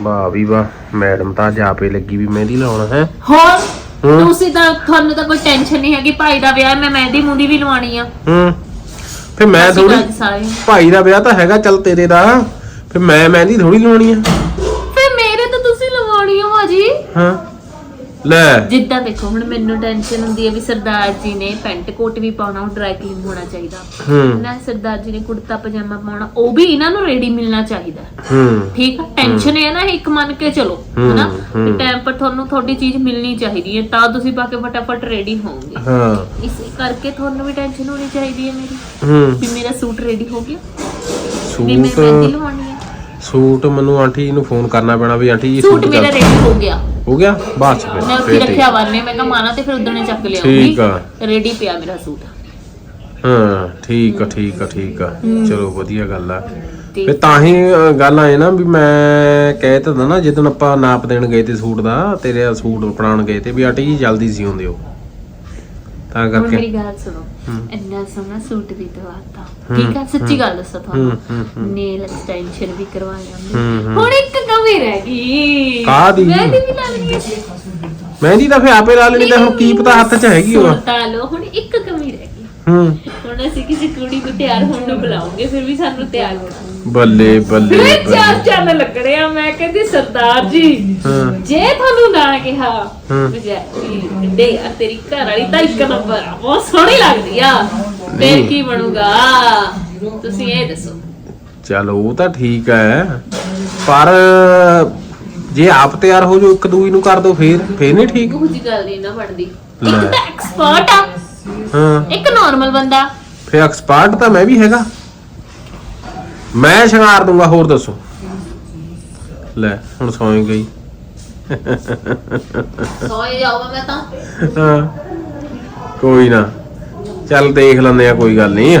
ਵਾਹ ਵੀ ਵਾਹ ਮੈਡਮ ਤਾਂ ਜਾਪੇ ਲੱਗੀ ਵੀ ਮਹਿੰਦੀ ਲਾਉਣਾ ਹੈ? ਹੋਰ? ਹੂੰ। ਤੁਸੀਂ ਤਾਂ ਤੁਹਾਨੂੰ ਤਾਂ ਕੋਈ ਟੈਨਸ਼ਨ ਨਹੀਂ ਹੈਗੀ ਭਾਈ ਦਾ ਵਿਆਹ ਹੈ, ਮੈਂ ਮਹਿੰਦੀ ਮੁੰਦੀ ਵੀ ਲਵਾਣੀ ਆ। ਹੂੰ? ਫਿਰ ਮੈਂ ਅਸੀਂ ਥੋੜੀ ਅੱਜ ਸਾਰੇ ਭਾਈ ਦਾ ਵਿਆਹ ਤਾਂ ਹੈਗਾ ਚੱਲ ਤੇਰੇ ਦਾ। ਫਿਰ ਮੈਂ ਮਹਿੰਦੀ ਥੋੜੀ ਲਾਉਣੀ ਆ। ਫੇ ਮੇਰੇ ਤਾਂ ਤੁਸੀਂ ਲਵਾਉਣੀ ਹੋ ਭਾਜੀ ਹਾਂ। ਲੈ। ਜਿੱਦਾਂ ਦੇਖੋ ਹੁਣ ਮੈਨੂੰ ਟੈਨਸ਼ਨ ਹੁੰਦੀ ਹੈ ਵੀ ਸਰਦਾਰ ਜੀ ਨੇ ਪੈਂਟ ਕੋਟ ਵੀ ਪਾਉਣਾ ਉਹ ਡਰਾਈ ਕਲੀਨ ਹੋਣਾ ਚਾਹੀਦਾ। ਹੂੰ। ਨਾ ਸਰਦਾਰ ਜੀ ਨੇ ਕੁੜਤਾ ਪਜਾਮਾ ਪਾਉਣਾ ਉਹ ਵੀ ਇਹਨਾਂ ਨੂੰ ਰੈਡੀ ਮਿਲਣਾ ਚਾਹੀਦਾ। ਹੂੰ। ਠੀਕ ਆ? ਟੈਨਸ਼ਨ ਹੈ ਨਾ ਇੱਕ ਮੰਨ ਕੇ ਚਲੋ ਹੂੰ, ਹਨਾ? ਹੂੰ। ਟਾਈਮ ਪਰ ਤੁਹਾਨੂੰ ਤੁਹਾਡੀ ਚੀਜ਼ ਮਿਲਣੀ ਚਾਹੀਦੀ ਹੈ ਤਾਂ ਤੁਸੀਂ ਪਾ ਕੇ ਫਟਾਫਟ ਰੈਡੀ ਹੋਵੋਗੇ। ਹਾਂ। ਇਸੇ ਕਰਕੇ ਤੁਹਾਨੂੰ ਵੀ ਟੈਨਸ਼ਨ ਹੋਣੀ ਚਾਹੀਦੀ ਹੈ ਮੇਰੀ। ਹੂੰ। ਵੀ ਮੇਰਾ ਸੂਟ ਰੈਡੀ ਹੋ ਗਿਆ। ਵੀ ਮੈਂ ਸੂਟ ਮਹਿੰਦੀ ਲਵਾਉਣੀ ਹੈ ਸੂਟ ਮੈਨੂੰ ਆਂਟੀ ਨੂੰ ਫੋਨ ਕਰਨਾ ਪੈਣਾ ਵੀ ਆਂਟੀ ਜੀ ਸੂਟ ਸੂਟ ਮੇਰਾ ਕਰ- ਰੈਡੀ ਹੋ ਗਿਆ। ਹੋ ਗਿਆ? ਬਸ ਫਿਰ ਮੈਂ ਉੱਥੇ ਫਿਰ ਠੀਕ। ਰੱਖਿਆ ਵਰਨੇ ਮੈਂ ਕਿਹਾ ਮਾਨਾ ਤੇ ਫਿਰ ਉਦਣੇ ਚੱਕ ਲਿਆਉਂਗੀ। ਠੀਕ ਆ। ਰੈਡੀ ਪਿਆ ਮੇਰਾ ਸੂਟ। ਹਾਂ ਠੀਕ ਆ ਠੀਕ ਆ ਠੀਕ ਆ। ਚਲੋ ਵਧੀਆ ਗੱਲ ਆ। ਤੇ ਤਾਂ ਹੀ ਅ, ਗੱਲ ਆਏ ਨਾ ਵੀ ਮੈਂ ਕਹਿ ਤਾ ਨਾ ਜਦੋਂ ਆਪਾਂ ਨਾਪ ਦੇਣ ਗਏ ਤੇ ਸੂਟ ਦਾ ਤੇਰੇ ਸੂਟ ਬਣਾਉਣ ਗਏ ਤੇ ਵੀ ਆਂਟੀ ਜੀ ਜਲਦੀ ਸੀ ਹੁੰਦੇ ਹੋ। ਤਾਂ ਹੁਣ ਕਰਕੇ। ਮੇਰੀ ਗੱਲ ਸੁਣੋ ਹੂੰ। ਇੰਨਾ ਸੋਹਣਾ ਸੂਟ ਵੀ ਦਵਾਤਾ। ਹੂੰ, ਠੀਕ ਆ? ਸੱਚੀ ਗੱਲ ਦੱਸਾਂ ਹੂੰ ਤੁਹਾਨੂੰ। ਹੂੰ ਹੂੰ। ਨੇਲ ਐਕਸਟੈਂਸ਼ਨ ਵੀ ਕਰਵਾਇਆ ਹੂੰ, ਮੈਂ ਹੂੰ। ਹੁਣ ਇੱਕ ਕਮੀ ਰਹਿ ਗਈ। ਕਾਹਦੀ? ਮਹਿੰਦੀ ਵੀ ਲਾ ਲਈ ਮਹਿੰਦੀ ਤਾਂ ਫੇ ਆਪੇ ਲਾ ਲੈਣੀ ਤਾਂ ਹੁਣ ਕੀ ਪਤਾ ਹੱਥ 'ਚ ਹੈਗੀ ਉਹ। ਸੁਣਤਾ ਲਓ ਹੁਣ ਇੱਕ ਕਮੀ ਰਹਿ ਹੂੰ। ਹੁਣ ਅਸੀਂ ਕਿਸੇ ਕੁੜੀ ਨੂੰ ਤਿਆਰ ਹੋਣ ਨੂੰ ਬੁਲਾਉਂਗੇ ਫਿਰ ਵੀ ਸਾਨੂੰ ਤਿਆਰ ਕਰਨਾ ਬੱਲੇ ਬੱਲੇ ਮੈਂ ਬੱਲੇ। ਚਾਰ ਚੰਨ ਲੱਗਣੇ ਆ ਮੈਂ ਕਹਿੰਦੀ ਸਰਦਾਰ ਜੀ ਹਾਂ। ਜੇ ਤੁਹਾਨੂੰ ਨਾ ਕਿਹਾ ਹੂੰ। ਬਜਾਈ ਦੇ ਆ ਤੇਰੀ ਘਰ ਵਾਲੀ ਤਾਂ ਇੱਕ ਨੰਬਰ ਆ ਬਹੁਤ ਸੋਹਣੀ ਲੱਗਦੀ ਆ। ਫਿਰ ਨਹੀਂ। ਕੀ ਬਣੂਗਾ? ਤੁਸੀਂ ਇਹ ਦੱਸੋ। ਚਲ ਉਹ ਤਾਂ ਠੀਕ ਹੈ ਪਰ ਜੇ ਆਪ ਤਿਆਰ ਹੋ ਜਾਓ ਇੱਕ ਦੂਈ ਨੂੰ ਕਰ ਦੋ ਫੇਰ ਫੇਰ ਨਹੀਂ ਠੀਕ? ਉਹ ਜੀ ਗੱਲ ਨਹੀਂ ਨਾ ਬਣਦੀ। ਲੈ। ਇੱਕ ਤਾਂ ਐਕਸਪਰਟ ਆ। ਹਾਂ। ਇੱਕ ਨਾਰਮਲ ਬੰਦਾ। ਫੇ ਐਕਸਪਰਟ ਤਾਂ ਮੈਂ ਵੀ ਹੈਗਾ। ਮੈਂ ਸ਼ਿੰਗਾਰ ਦੂੰਗਾ ਹੋਰ ਦੱਸੋ। ਲੈ ਹੁਣ ਸੌਂ ਗਈ। ਸੋਏ ਜਾਊਗਾ ਮੈਂ ਤਾਂ। ਹਾਂ। ਕੋਈ ਨਾ। ਚੱਲ ਦੇਖ ਲੈਂਦੇ ਆ ਕੋਈ ਗੱਲ ਨਹੀਂ।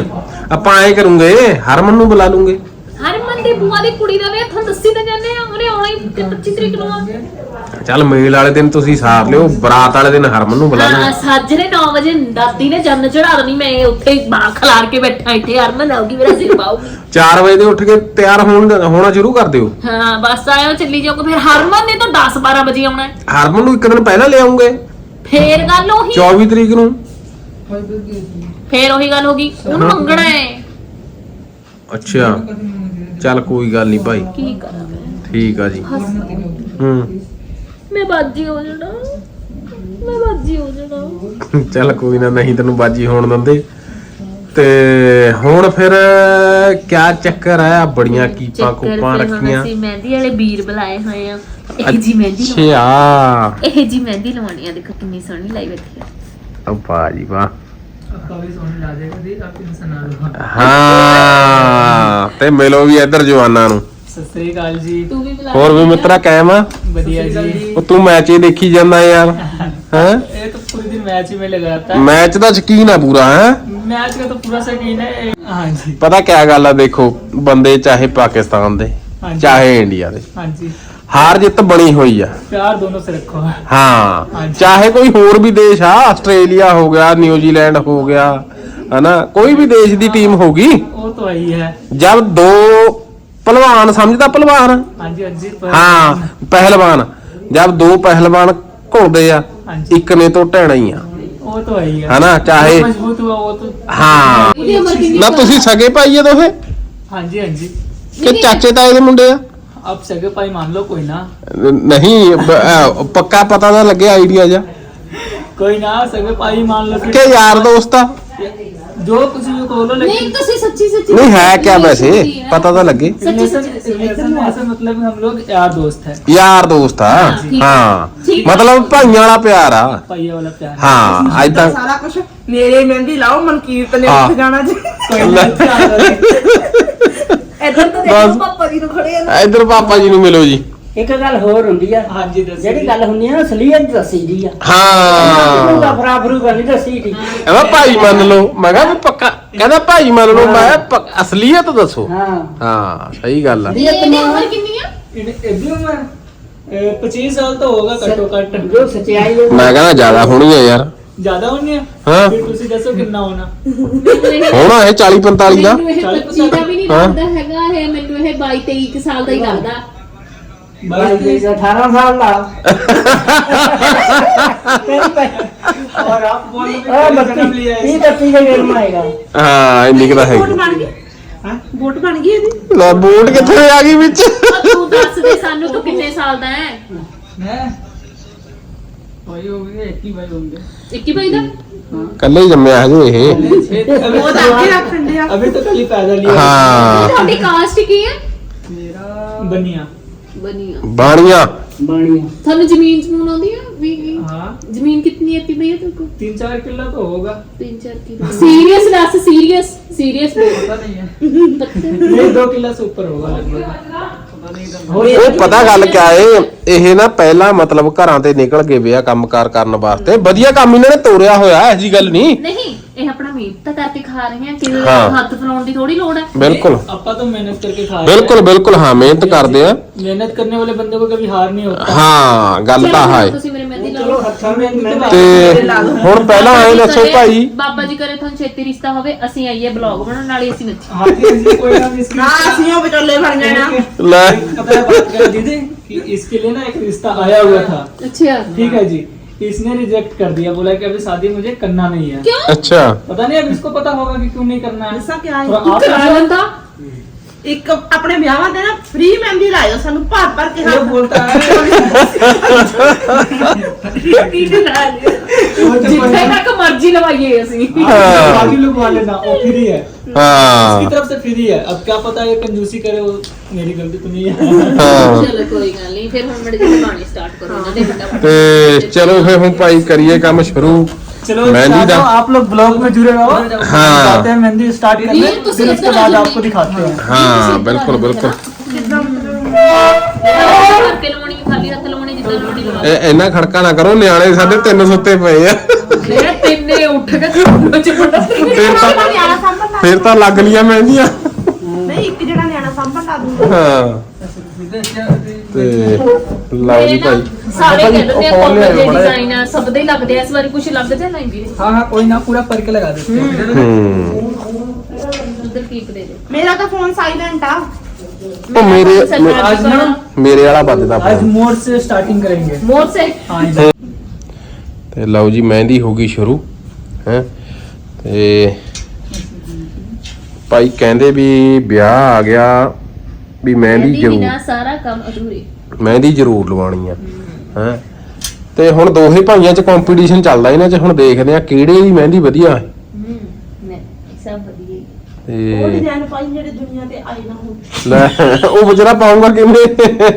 ਆਪਾਂ ਐ ਕਰੂੰਗੇ ਹਰਮਨ ਨੂੰ ਬੁਲਾ ਲੂੰਗੇ। ਹਰਮਨ ਦੀ ਬੂਆ ਦੀ ਕੁੜੀ ਦਾ ਵਿਆਹ ਤੁਹਾਨੂੰ ਦੱਸੀ ਤਾਂ ਜਾਂਦੇ ਆ। ਉਹਨੇ ਆਉਣਾ ਹੀ ਤੇ 25 ਤਰੀਕ ਨੂੰ ਆ। ਚੱਲ ਮੇਲ ਵਾਲੇ ਦਿਨ ਤੁਸੀਂ ਸਾਰ ਲਿਓ ਬਰਾਤ ਵਾਲੇ ਦਿਨ ਹਰਮਨ ਨੂੰ ਬੁਲਾ ਹਾਂ ਲੂੰਗੇ ਸਾਜਰੇ 9 ਵਜੇ ਦਾਦੀ ਨੇ ਜੰਨ ਚੜਾ ਦੇਣੀ ਮੈਂ ਉੱਥੇ ਬਾਹ ਖਲਾਰ ਕੇ ਬੈਠਾ ਇੱਥੇ ਹਰਮਨ ਆਉਗੀ ਮੇਰਾ ਸਿਰ ਪਾਉਗੀ 4 ਵਜੇ ਦੇ ਉੱਠ ਕੇ ਤਿਆਰ ਹੋਣ ਹੋਣਾ ਸ਼ੁਰੂ ਕਰ ਦਿਓ। ਹਾਂ ਬਸ ਆਇਓ ਚੱਲੀ ਜਾਓਗੇ ਫਿਰ ਹਰਮਨ ਨੇ ਤਾਂ 10 12 ਵਜੇ ਆਉਣਾ ਹੈ। ਹਰਮਨ ਨੂੰ ਇੱਕ ਦਿਨ ਪਹਿਲਾਂ ਲਿਆਉਂਗੇ। ਫੇਰ ਗੱਲ ਉਹੀ। 24 ਤਰੀਕ ਨੂੰ। ਫੇਰ ਉਹੀ ਗੱਲ ਹੋ ਗਈ ਉਹਨੂੰ ਮੰਗਣਾ ਹੈ। ਅੱਛਾ ਚੱਲ ਕੋਈ ਗੱਲ ਨਹੀਂ ਭਾਈ। ਕੀ ਕਰਾਂ ਮੈਂ ਠੀਕ ਆ ਜੀ। ਹੱਸ। ਹੂੰ। ਮੈਂ ਚੱਲ ਕੋਈ ਨਾ ਨਹੀਂ ਤੈਨੂੰ ਬਾਜੀ ਹੋਣ ਦਿੰਦੇ। ਤੇ ਹੁਣ ਫਿਰ ਕਿਆ ਚੱਕਰ ਆ? ਬੜੀਆਂ ਕੀਪਾਂ ਕੁਪਾਂ ਰੱਖੀਆਂ। ਮਹਿੰਦੀ ਵਾਲੇ ਵੀਰ ਬੁਲਾਏ ਹੋਏ ਆ। ਇਹ ਜੀ ਮਹਿੰਦੀ ਲਵਾਉਣੀ ਆ। ਦੇਖੋ ਕਿੰਨੀ ਸੋਹਣੀ ਲਾਈ ਬੈਠੀ ਆ। ਆ ਭਾਜੀ ਵਾਹ। ਹਾਂ ਤੇ ਮਿਲੋ ਵੀ ਇੱਧਰ ਜਵਾਨਾਂ ਨੂੰ। ਸਤਿ ਸ੍ਰੀ ਅਕਾਲ ਜੀ। ਤੂੰ ਵੀ ਬੁਲਾ ਹੋਰ ਵੀ ਮਿੱਤਰਾ ਕਾਇਮ ਆ? ਵਧੀਆ ਜੀ। ਉਹ ਤੂੰ ਮੈਚ ਹੀ ਦੇਖੀ ਜਾਂਦਾ ਯਾਰ। ਹੈ? ਇਹ ਤਾਂ ਪੂਰੇ ਦਿਨ ਪਾਕਿਸਤਾਨ ਦੇ ਚਾਹੇ ਇੰਡੀਆ ਦੇ ਹਾਰ ਜਿੱਤ ਬਣੀ ਹੋਈ ਆ। ਹਾਂ। ਚਾਹੇ ਕੋਈ ਹੋਰ ਵੀ ਦੇਸ਼ ਆਸਟ੍ਰੇਲੀਆ ਹੋ ਗਿਆ ਨਿਊਜ਼ੀਲੈਂਡ ਹੋ ਗਿਆ ਹਨਾ? ਕੋਈ ਵੀ ਦੇਸ਼ ਦੀ ਟੀਮ ਹੋਗੀ ਉਹ ਜਦ ਦੋ ਪਹਿਲਵਾਨ ਸਮਝਦਾ ਪਹਿਲਵਾਨ? ਹਾਂਜੀ ਹਾਂ ਪਹਿਲਵਾਨ। ਜਦ ਦੋ ਪਹਿਲਵਾਨ ਘੁਲਦੇ ਆ ਇੱਕ ਨੇ ਤੋਂ ਢਹਿਣਾ ਹੀ ਆ। ਉਹ ਤਾਂ ਹੈ ਹੀ ਹਨਾ ਚਾਹੇ ਮਜ਼ਬੂਤ ਹੋਆ ਉਹ ਤਾਂ ਹਾਂ। ਨਾ ਤੁਸੀਂ ਸਗੇ ਭਾਈ ਆ ਦੋਹੇ ਹਾਂਜੀ ਹਾਂਜੀ। ਕਿ ਚਾਚੇ ਤਾਏ ਦੇ ਮੁੰਡੇ ਆ? ਆਪ ਸਕੇ ਭਾਈ ਮੰਨ ਲਓ ਕੋਈ ਨਾ। ਨਹੀਂ ਪੱਕਾ ਪਤਾ ਤਾਂ ਲੱਗਿਆ ਆਈਡੀਆ ਜਾ ਕੋਈ ਨਾ ਸਕੇ ਭਾਈ ਮੰਨ ਲਓ ਕਿ ਯਾਰ ਦੋਸਤ ਆ? जो कुछ भी बोलो ਨਹੀਂ लेकिन ਤੁਸੀਂ ਸੱਚੀ ਸੱਚੀ ਨਹੀਂ ਹੈ ਕਿਆ ਵੈਸੇ ਪਤਾ ਤਾਂ ਲੱਗੇ ਸੱਚੀ रिलेशन ਸੱਚੀ रिलेशन में ऐसा मतलब हम लोग यार दोस्त है ਯਾਰ ਦੋਸਤ ਆ ਠੀਕ ਆ। ਹਾਂ ਠੀਕ ਆ। ਮਤਲਬ ਭਾਈਆਂ ਵਾਲਾ ਪਿਆਰ ਆ पहिया वाला प्यार ਹਾਂ ਅੱਜ ਤੱਕ ਸਾਰਾ ਕੁਝ ਮੇਰੇ ਮਹਿੰਦੀ ਲਾਓ ਮਨਕੀਰਤ ਨੇ ਹਾਂ। ਉੱਠ ਜਾਣਾ ਜੀ कोई ना प्यार वाला- ਇੱਧਰ ਤਾਂ ਬਸ। ਦੇਖੋ ਪਾਪਾ ਜੀ ਨੂੰ ਖੜੇ ਆ ਇਧਰ ਪਾਪਾ ਜੀ ਨੂੰ ਮਿਲੋ ਜੀ ਇੱਕ ਗੱਲ ਹੋਰ ਹੁੰਦੀ ਆ ਹਾਂਜੀ ਦੱਸੋ ਜਿਹੜੀ ਗੱਲ ਹੁੰਦੀ ਆ ਅਸਲੀਅਤ ਦੱਸੀ ਦੀ ਆ। ਹਾਂ। ਉਹਦਾ ਫਰਾਫਰੂ ਗੱਲ ਦੱਸੀ ਦੀ। ਕਹਿੰਦਾ ਭਾਈ ਮੰਨ ਲਓ ਮੈਂ ਕਿਹਾ ਵੀ ਪੱਕਾ ਕਹਿੰਦਾ ਭਾਈ ਮੰਨ ਲਓ ਮੈਂ ਅਸਲੀਅਤ ਦੱਸੋ। ਹਾਂ। ਹਾਂ ਸਹੀ ਗੱਲ ਆ। ਇਹਦੀ ਕਿੰਨੀ ਆ? ਇਹਦੀ ਉਮਰ ਅਹ, 25 ਸਾਲ ਤਾਂ ਹੋਗਾ ਘੱਟੋ ਘੱਟ। ਜੋ ਸਚਾਈ ਉਹ ਮੈਂ ਕਹਿੰਦਾ ਜ਼ਿਆਦਾ ਹੋਣੀ ਆ ਯਾਰ। ਜ਼ਿਆਦਾ ਹੋਣੀ ਆ ਫਿਰ ਤੁਸੀਂ ਦੱਸੋ ਕਿੰਨਾ ਹੋਣਾ। ਹੋਣਾ ਇਹ 40 45 ਦਾ। ਮੈਨੂੰ ਇਹ 22 23 ਸਾਲ ਦਾ ਹੀ ਲੱਗਦਾ। ਬਾਈ ਦੇ 18 ਸਾਲ ਦਾ और आप बोल ਆ रहे ਬੱਤੀ जन्म लिया है ਇਹ ਬੱਤੀ ਦੇ ਗੇੜ ਮਾਏਗਾ ਹਾਂ ਇੰਨੀ ਕੁ ਤਾਂ ਵੋਟ ਹੈਗੀ ਬਣ ਗਈ हाँ? ਵੋਟ ਬਣ ਗਈ ਇਹਦੀ ਲੈ ਬੂਟ ਕਿੱਥੇ ਆ ਗਈ ਵਿੱਚ ਉਹ ਤੂੰ ਦੱਸ ਦੇ ਸਾਨੂੰ ਤੂੰ ਕਿੰਨੇ ਸਾਲ ਦਾ ਹੈ मैं वही हो गए एक ही भाई होंगे 21 ਬਾਈ ਦਾ ਕੱਲੇ ਹੀ ਜੰਮਿਆ ਹਜੇ ਇਹ ਉਹ ਤਾਂ ਅੱਗੇ ਰੱਖਣ ਡਿਆ अभी तो कल ही पैदा लिया ਹਾਂ ਤੁਹਾਡੀ ਕਾਸਟ ਕੀ ਹੈ मेरा बनिया ਬਨੀਆ ਬਾਣੀਆਂ ਬਾਣੀਆਂ ਤੁਹਾਨੂੰ ਜ਼ਮੀਨ ਜਮੂਨ ਆਉਂਦੀ ਆ ਵੀ ਵੀ? हाँ ਜ਼ਮੀਨ ਕਿੰਨੀ ਹੈ ਤੀ ਭਈਆ ਤੇਰੇ ਕੋ तीन चार किलो तो होगा 3-4 ਕਿਲੋ ਸੀਰੀਅਸ ਦੱਸ ਸੀਰੀਅਸ ਸੀਰੀਅਸ पता नहीं है नहीं दो किलो से ऊपर होगा लगभग पता नहीं एकदम ਉਹ ਪਤਾ ਗੱਲ ਕਿਆ ਏ? ਇਹ ਨਾ ਪਹਿਲਾਂ ਮਤਲਬ ਘਰਾਂ ਤੇ ਨਿਕਲ ਕੇ ਵਿਆਹ ਕੰਮਕਾਰ ਕਰਨ ਵਾਸਤੇ ਵਧੀਆ ਕੰਮ ਇਹਨਾਂ ਨੇ ਤੋਰਿਆ ਹੋਇਆ ਐ ਜੀ ਗੱਲ ਨਹੀਂ। ਨਹੀਂ ਇਹ ਆਪਣਾ ਮਿਹਨਤ ਤਾਂ ਕਰਕੇ ਖਾ ਰਹੇ ਹਾਂ। ਕਿਸੇ ਹੱਥ ਫਲਾਉਣ ਦੀ ਥੋੜੀ ਲੋੜ ਹੈ ਬਿਲਕੁल ਆਪਾਂ तो मेहनत करके खा रहे ਬਿਲਕੁਲ ਬਿਲਕੁਲ ਹਾਂ ਮਿਹਨਤ ਕਰਦੇ ਆ। ਮਿਹਨਤ मेहनत करने वाले बंदे को कभी हार नहीं ਹਾਂ ਗੱਲ ਤਾਂ ਹਾਂ। ਏ। ਤੁਸੀਂ ਮੇਰੇ ਮਹਿੰਦੀ ਲਾ चलो ਲਓ हत्था में मैं ਤੇ ਹੁਣ ਪਹਿਲਾਂ ਐਂ ਦੱਸੋ ਕਰੇ- ਭਾਈ ਬਾਬਾ ਜੀ ਕਰੇ ਤੁਹਾਨੂੰ ਛੇਤੀ ਰਿਸ਼ਤਾ ਹੋਵੇ ਅਸੀਂ ਆਈਏ ਬਲੌਗ ਬਣਾਉਣ ਨਾਲੇ ਅਸੀਂ ਨੱਚੀ हाथी जी कोई ना इसकी ਨਾ ਅਸੀਂ ਉਹ ਵਿਚੋਲੇ ਬਣ ਜਾਣਾ ਲੈ पता है बात क्या दीदी कि इसके लिए ना एक रिश्ता आया हुआ था ਅੱਛਾ ठीक है जी इसने रिजेक्ट कर दिया बोला कि अभी शादी मुझे करना नहीं है ਕਿਉਂ ਅੱਛਾ पता नहीं अब इसको पता होगा कि क्यों नहीं करना है ਦੱਸਾਂ ਕਿਆ थोड़ा ਹੈ आप ਕਰਾ ਲੈਂਦਾ ਇੱਕ ਆਪਣੇ ਵਿਆਹਾਂ ਤੇ ਨਾ ਫ੍ਰੀ ਮਹਿੰਦੀ ਲਾਇਓ ਸਾਨੂੰ ਭਰ ਭਰ ਕੇ ये बोलता है ਕਿਹਦੇ ਨਾਲ ਜਿੱਥੇ ਤੱਕ ਮਰਜ਼ੀ ਲਵਾਈਏ ਅਸੀਂ आप बाकी लोग वाले ना वो फ्री है ਹਾਂ इसकी तरफ से फ्री है अब क्या पता ये कंजूसी करे वो मेरी गलती तो नहीं है ਹਾਂ ਚਲੋ ਕੋਈ ਗੱਲ ਨਹੀਂ ਫਿਰ ਹੁਣ ਮੜੇ ਜਿਹੇ ਗਾਣੇ ਸਟਾਰਟ ਕਰੋ ਇਹਨਾਂ ਦੇ ਫਟਾਫਟ ਤੇ ਚਲੋ ਫੇ ਹੁਣ ਭਾਈ ਕਰੀਏ ਕੰਮ ਸ਼ੁਰੂ चलो शादा आप लोग ब्लॉग में जुड़े रहो हाँ मेहंदी स्टार्ट करने फिर उसके बाद आपको दिखाते हैं हाँ बिल्कुल बिल्कुल ਇਹ ਇੰਨਾ ਖੜਕਾ ਨਾ ਕਰੋ ਨਿਆਣੇ ਸਾਡੇ 3 ਸੁੱਤੇ ਪਏ ਆ ਫਿਰ ਤਿੰਨੇ ਉੱਠ ਕੇ ਤਾਂ ਲੱਗ ਲੀਆਂ ਮਹਿੰਦੀਆਂ ਤੇ ਲਓ ਜੀ ਭਾਈ ਸਾਰੇ ਕਹਿੰਦੇ ਨੇ ਉਹ ਖੋਲ ਲਿਆਇਓ ਕੋਲ ਦੇ ਮਾੜਾ ਜਿਹਾ। ਡਿਜ਼ਾਈਨ ਆ ਸਭ ਦੇ ਹੀ ਲੱਗਦੇ ਆ ਇਸ ਵਾਰੀ ਕੁਝ ਲੱਗ ਜਾ ਨਹੀਂ ਵੀਰੇ हाँ हाँ कोई ना पूरा करके लगा देते हैं ਹੂੰ ਉਧਰ ਕੀਪ ਦੇ ਦੇ ਮੇਰਾ ਤਾਂ ਫੋਨ ਸਾਇਲੈਂਟ ਆ ਉਹ ਮੇਰੇ आज ना ਮੇਰੇ ਵਾਲਾ ਵੱਜਦਾ आज ਪਿਆ मोड़ से स्टार्टिंग करेंगे ਮੋਰ ਸੇ हाँ इधर ਤੇ ਲਓ ਜੀ ਮਹਿੰਦੀ ਹੋ ਗਈ ਸ਼ੁਰੂ ਹੈ ਤੇ ਭਾਈ ਕਹਿੰਦੇ ਵੀ ਵਿਆਹ ਆ ਗਿਆ ਵੀ ਮਹਿੰਦੀ ਜ਼ਰੂਰ ਬਿਨਾ ਸਾਰਾ ਕੰਮ ਅਧੂਰੇ। ਮਹਿੰਦੀ ਜ਼ਰੂਰ ਲਵਾਉਣੀ ਆ ਹੈ। ਤੇ ਹੁਣ ਦੋਹੇ ਭਾਈਆਂ 'ਚ ਕੰਪੀਟੀਸ਼ਨ ਚੱਲਦਾ ਇਹਨਾਂ 'ਚ ਹੁਣ ਦੇਖਦੇ ਆ ਕਿਹੜੇ ਦੀ ਮਹਿੰਦੀ ਵਧੀਆ ਹੈ। ਹੂੰ ਨਹੀਂ ਸਭ ਵਧੀਆ ਹੀ। ਉਹ ਤੇ ਡਿਜ਼ਾਈਨ ਪਾਈ ਜਿਹੜੇ ਦੁਨੀਆ ਤੇ ਆਏ ਨਾ ਹੋਣ। ਲੈ ਉਹ ਵਿਚਾਰਾ ਪਾਉਂਗਾ ਕਿਵੇਂ?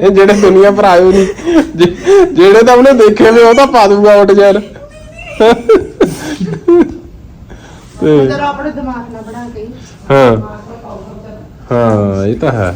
ਜਿਹੜੇ ਦੁਨੀਆ ਪਰ ਆਇਓ ਨਹੀਂ ਜਿ- ਜਿਹੜੇ ਤਾਂ ਉਹਨੇ ਦੇਖੇ ਵੇ ਉਹ ਤਾਂ ਪਾ ਦੂੰਗਾ ਉਹ ਡਿਜ਼ਾਈਨ ਤੇ ਆਪਣੇ ਦਿਮਾਗ ਨਾਲ ਬਣਾ ਕੇ। ਹਾਂ। ਹਾਂ ਇਹ ਤਾਂ ਹੈ।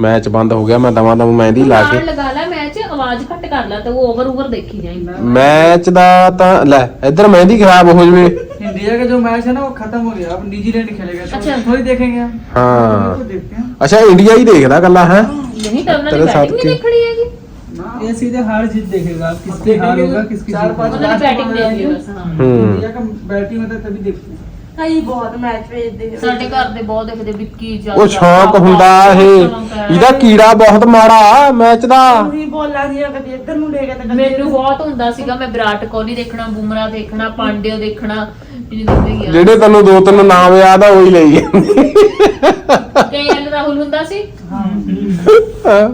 ਮੈਚ ਬੰਦ ਹੋ ਗਿਆ ਮੈਂ ਦਵਾ ਦਵਾ ਮਹਿੰਦੀ ਲਾ ਕੇ ਨਾਲ ਲਗਾ ਲੈ ਮੈਚ ਆਵਾਜ਼ ਘੱਟ ਕਰ ਲੈ ਤੇ ਉਹ ਓਵਰ ਓਵਰ ਦੇਖੀ ਜਾਈਂ ਮੈਚ ਦਾ ਤਾਂ ਲੈ ਇੱਧਰ ਮਹਿੰਦੀ ਖਰਾਬ ਹੋ ਜਵੇ इंडिया का जो मैच है ना वो खत्म हो गया अब न्यूजीलैंड खेलेगा तो अच्छा। थोड़ी देखेंगे हम ਹਾਂ तो देखते हैं ਅੱਛਾ ਇੰਡੀਆ ਹੀ ਦੇਖਦਾ ਕੱਲਾ ਹੈ ਨਹੀਂ ਤਾਂ ਉਹਨਾਂ ਤੇਰੇ ਨੇ ਸਾਥ ਬੈਟਿੰਗ ਕੀ? ਨਹੀਂ ਦੇਖਣੀ ਹੈਗੀ ये सीधे हार जीत देखेगा आप किसकी हार होगा किसकी चार पांच ਉਹਨਾਂ ਨੇ ਬੈਟਿੰਗ ਦੇਖ ਲਈ ਬਸ ਹਾਂ ਹੂੰ इंडिया का बैटिंग होता है तभी देखते हैं ਕਈ ਬਹੁਤ ਮੈਚ ਵੇਚਦੇ ਆ। ਸਾਡੇ ਘਰ ਦੇ ਬਹੁਤ ਦੇਖਦੇ ਵਿੱਕੀ ਜਾਂਦਾ ਉਹ ਸ਼ੌਂਕ ਹੁੰਦਾ ਇਹ। ਇਹਦਾ ਕੀੜਾ ਬਹੁਤ ਮਾੜਾ ਮੈਚ ਦਾ। ਉਹੀ ਬੋਲਾਂ ਦੀਆਂ ਕਦੇ ਇੱਧਰ ਨੂੰ ਲੈ ਕੇ ਤੇ ਕਦੇ ਮੈਨੂੰ ਬਹੁਤ ਹੁੰਦਾ ਸੀਗਾ ਮੈਂ ਵਿਰਾਟ ਕੋਹਲੀ ਦੇਖਣਾ ਬੁਮਰਾ ਦੇਖਣਾ ਪਾਂਡਿਆ ਦੇਖਣਾ ਆ। ਜਿਹੜੇ ਤੈਨੂੰ ਦੋ ਤਿੰਨ ਨਾਮ ਯਾਦ ਆ ਉਹੀ ਲਈ ਜਾਂਦੀ। ਕੇਐਲ ਰਾਹੁਲ ਹੁੰਦਾ ਸੀ। ਹਾਂ,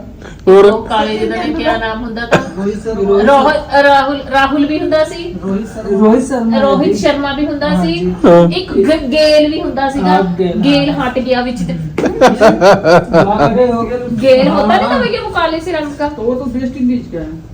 ਹੋਰ ਉਹ ਕਾਲੇ ਜਿਹਦਾ ਨੇ ਕਿਆ ਨਾਮ ਹੁੰਦਾ ਤਾਂ रोहित शर्मा ਰਾਹੁਲ ਰਾਹੁਲ ਰਾਹੁਲ ਵੀ ਹੁੰਦਾ ਸੀ रोहित शर्मा रोहित शर्मा ਰੋਹਿਤ ਸ਼ਰਮਾ ਵੀ ਹੁੰਦਾ ਸੀ ਹਾਂ। ਇੱਕ ਗ- ਗੇਲ ਵੀ ਹੁੰਦਾ ਸੀਗਾ ਹਾਂ, ਗੇਲ, ਗੇਲ ਹਟ ਗਿਆ ਵਿੱਚ ਤੇ अरे हो गया तो- गेल होता नहीं था भैया वो काले से रंग का तो वो तो वेस्ट इंडीज का है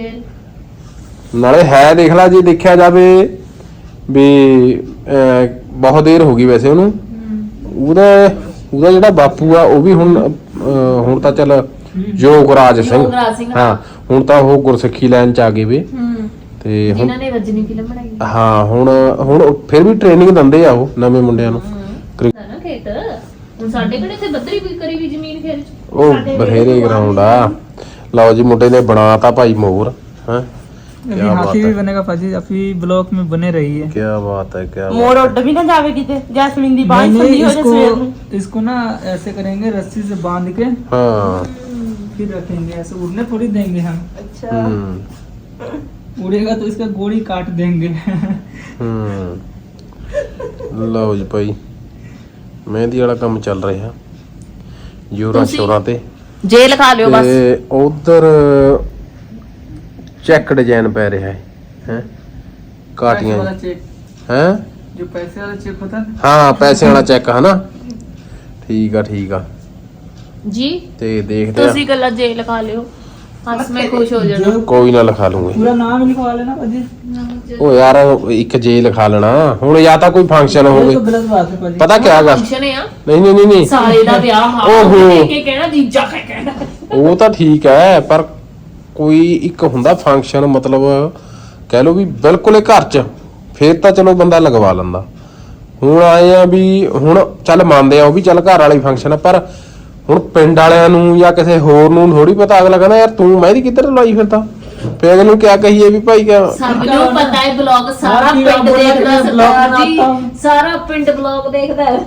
ਨਾਲੇ ਹੈ ਦੇਖ ਲਾ ਜੇ ਦੇਖਿਆ ਜਾਵੇ ਵੀ ਬਹੁਤ ਦੇਰ ਹੋ ਗਈ ਵੈਸੇ ਉਹਨੂੰ। ਉਹਦਾ ਉਹਦਾ ਜਿਹੜਾ ਬਾਪੂ ਆ ਉਹ ਵੀ ਹੁਣ ਹੁਣ ਤਾਂ ਚੱਲ ਯੋਗਰਾਜ ਸਿੰਘ। ਹਾਂ ਹੁਣ ਤਾਂ ਉਹ ਗੁਰਸਿੱਖੀ ਲਾਈਨ ਚ ਆ ਗਏ ਵੇ। ਤੇ ਹੁਣ ਜਿਨ੍ਹਾਂ ਨੇ ਰਜਨੀ ਫਿਲਮ ਬਣਾਈ ਹਾਂ ਹੁਣ ਹੁਣ ਫਿਰ ਵੀ ਟ੍ਰੇਨਿੰਗ ਦਿੰਦੇ ਆ ਉਹ ਨਵੇਂ ਮੁੰਡਿਆਂ ਨੂੰ। ਨਾ ਖੇਤ। ਹੁਣ ਸਾਡੇ ਕਿਹੜੇ ਤੇ ਬੱਦਰੀ ਵੀ ਕਰੀ ਵੀ ਜ਼ਮੀਨ ਖੇਤ ਉਹ ਬਥੇਰੇ ਗਰਾਊਂਡ ਆ। ਲਓ ਜੀ ਮੁੰਡੇ ਨੇ ਬਣਾਤਾ ਭਾਈ ਮੋਰ ਹੈ। अभी क्या बात हाथी है। भी बनेगा पाजी अभी ब्लॉक में बने रही है ਕੀ ਬਾਤ ਹੈ ਕੀ ਮੋੜ ਉੱਡ ਵੀ ਨਾ ਜਾਵੇ ਕਿਤੇ ਜੈਸਮੀਨ ਦੀ ਬਾਂਹ नहीं नहीं ਸੁਣੀ ਹੋ ਜੇ ਸਵੇਰ इसको ਨੂੰ इसको ना ऐसे करेंगे रस्सी से बांध के ਹਾਂ फिर रखेंगे ऐसे उड़ने थोड़ी देंगे हम ਅੱਛਾ ਹੂੰ उड़ेगा तो इसका गोली काट देंगे ਹੂੰ ਲਓ ਜੀ ਭਾਈ ਮਹਿੰਦੀ ਵਾਲਾ ਕੰਮ ਚੱਲ ਰਿਹਾ ਜੋਰਾਂ ਤੁਸੀਂ- ਸ਼ੋਰਾਂ ਤੇ ਜੇ ਲਿਖਾ ਲਿਓ ਬਸ ਤੇ ਉਧਰ ਚੈੱਕ ਡਿਜ਼ਾਈਨ ਪੈ ਰਿਹਾ ਹੈ ਹੈ? ਕਾਟੀਆਂ ਹੈ? ਜੋ ਪੈਸੇ ਵਾਲਾ ਚੈੱਕ ਹੁੰਦਾ ਹਾਂ ਪੈਸੇ ਵਾਲਾ ਚੈੱਕ ਹਨਾ? ਠੀਕ ਆ ਠੀਕ ਆ। ਜੀ ਤੇ ਦੇਖਦੇ ਤੁਸੀਂ ਗੱਲਾਂ ਜੇ ਲਿਖਾ ਲਿਓ। ਹੱਸ ਮੈਂ ਖੁਸ਼ ਹੋ ਜਾਣਾ। ਕੋਈ ਨਾ ਲਿਖਾ ਲੂੰਗੇ ਪੂਰਾ ਨਾਮ ਲਿਖਵਾ ਲੈਣਾ ਭਾਜੀ। ਉਹ ਯਾਰ ਇੱਕ ਜੇ ਲਿਖਾ ਲੈਣਾ। ਹੁਣ ਜਾਂ ਤਾਂ ਕੋਈ ਫੰਕਸ਼ਨ ਹੋਵੇ। ਇਹ ਪਤਾ ਕੀ ਹੈਗਾ ਫੰਕਸ਼ਨ ਆ? ਨਹੀਂ ਨਹੀਂ ਨਹੀਂ ਨਹੀਂ। ਸਾਲੇ ਦਾ ਵਿਆਹ ਹਾਂ ਓਹੋ। ਕੇ ਕਹਿਣਾ ਜੀਜਾ ਕਹਿਣਾ। ਉਹ ਤਾਂ ਠੀਕ ਹੈ ਪਰ ਕੋਈ ਇੱਕ ਹੁੰਦਾ ਫੰਕਸ਼ਨ ਮਤਲਬ ਕਹਿ ਲਓ ਵੀ ਬਿਲਕੁਲ ਹੀ ਘਰ 'ਚ ਫੇਰ ਤਾਂ ਚਲੋ ਬੰਦਾ ਲਗਵਾ ਲੈਂਦਾ। ਹੁਣ ਆਏ ਆ ਵੀ ਹੁਣ ਚੱਲ ਮੰਨਦੇ ਆ ਉਹ ਵੀ ਚੱਲ ਘਰ ਵਾਲੀ ਫੰਕਸ਼ਨ ਆ ਪਰ ਹੁਣ ਪਿੰਡ ਵਾਲਿਆਂ ਨੂੰ ਜਾਂ ਕਿਸੇ ਹੋਰ ਨੂੰ ਥੋੜੀ ਪਤਾ ਅਗਲਾ ਕਹਿੰਦਾ ਯਾਰ ਤੂੰ ਮਹਿੰਦੀ ਕਿੱਧਰ ਲਾਈ ਫਿਰਦਾ? ਫੇਰ ਅਗਲੇ ਨੂੰ ਕਿਆ ਕਹੀਏ ਵੀ ਭਾਈ ਕਿਆ ਸਭ ਨੂੰ ਪਤਾ ਹੈ ਬਲੌਗ ਸਾਰਾ ਪਿੰਡ ਦੇਖਦਾ ਸਰਦਾਰ ਜੀ। ਸਾਰਾ ਪਿੰਡ ਬਲੌਗ ਦੇਖਦਾ ਹੈ।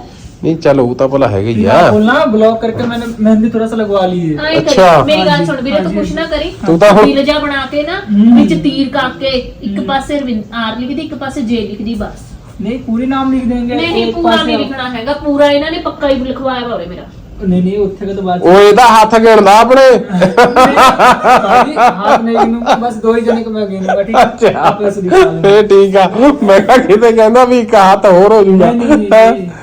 ਨਹੀਂ ਚੱਲ ਉਹ ਤਾਂ ਭਲਾ ਹੈਗਾ ਹੀ ਆ बोलना ब्लॉक करके मैंने मेहंदी थोड़ा सा लगवा ली है ਆਏ ਅੱਛਾ। ਕਰੀ ਮੇਰੀ ਗੱਲ ਸੁਣ ਵੀਰੇ ਤੂੰ ਹਾਂਜੀ। ਕੁਛ ਨਾ ਕਰੀ ਤੂੰ ਤਾਂ ਹੁਣ- ਦਿਲ ਜਾ ਬਣਾ ਕੇ ਨਾ ਹਮ। ਵਿੱਚ ਤੀਰ ਕਰਕੇ ਇੱਕ ਪਾਸੇ ਰਵਿੰਦ ਆਰ ਲਿਖਦੀ ਇੱਕ ਪਾਸੇ ਜੇ ਲਿਖਦੀ ਬਸ नहीं पूरी नाम लिख देंगे ਨਹੀਂ ਨਹੀਂ एक ਪੂਰਾ पास ਨਹੀਂ में- ਲਿਖਣਾ ਹੈਗਾ ਪੂਰਾ ਇਹਨਾਂ ਨੇ ਪੱਕਾ ਹੀ ਲਿਖਵਾਇਆ ਵਾ ਉਰੇ ਮੇਰਾ नहीं नहीं उत्थे का तो बात ਉਹ ਇਹਦਾ ਹੱਥ ਗਿਣਦਾ ਆਪਣੇ भाभी, हाथ नहीं गिनूंगा बस दो ही जने को मैं गिनूंगा ठीक है आप ऐसे दिखा देना ਇਹ ਠੀਕ ਆ ਮੈਂ ਕਿਹਾ ਕਿਤੇ ਕਹਿੰਦਾ ਵੀ ਇੱਕ ਹੱਥ ਹੋਰ ਹੋ ਜੂਗਾ नहीं नहीं नहीं, नहीं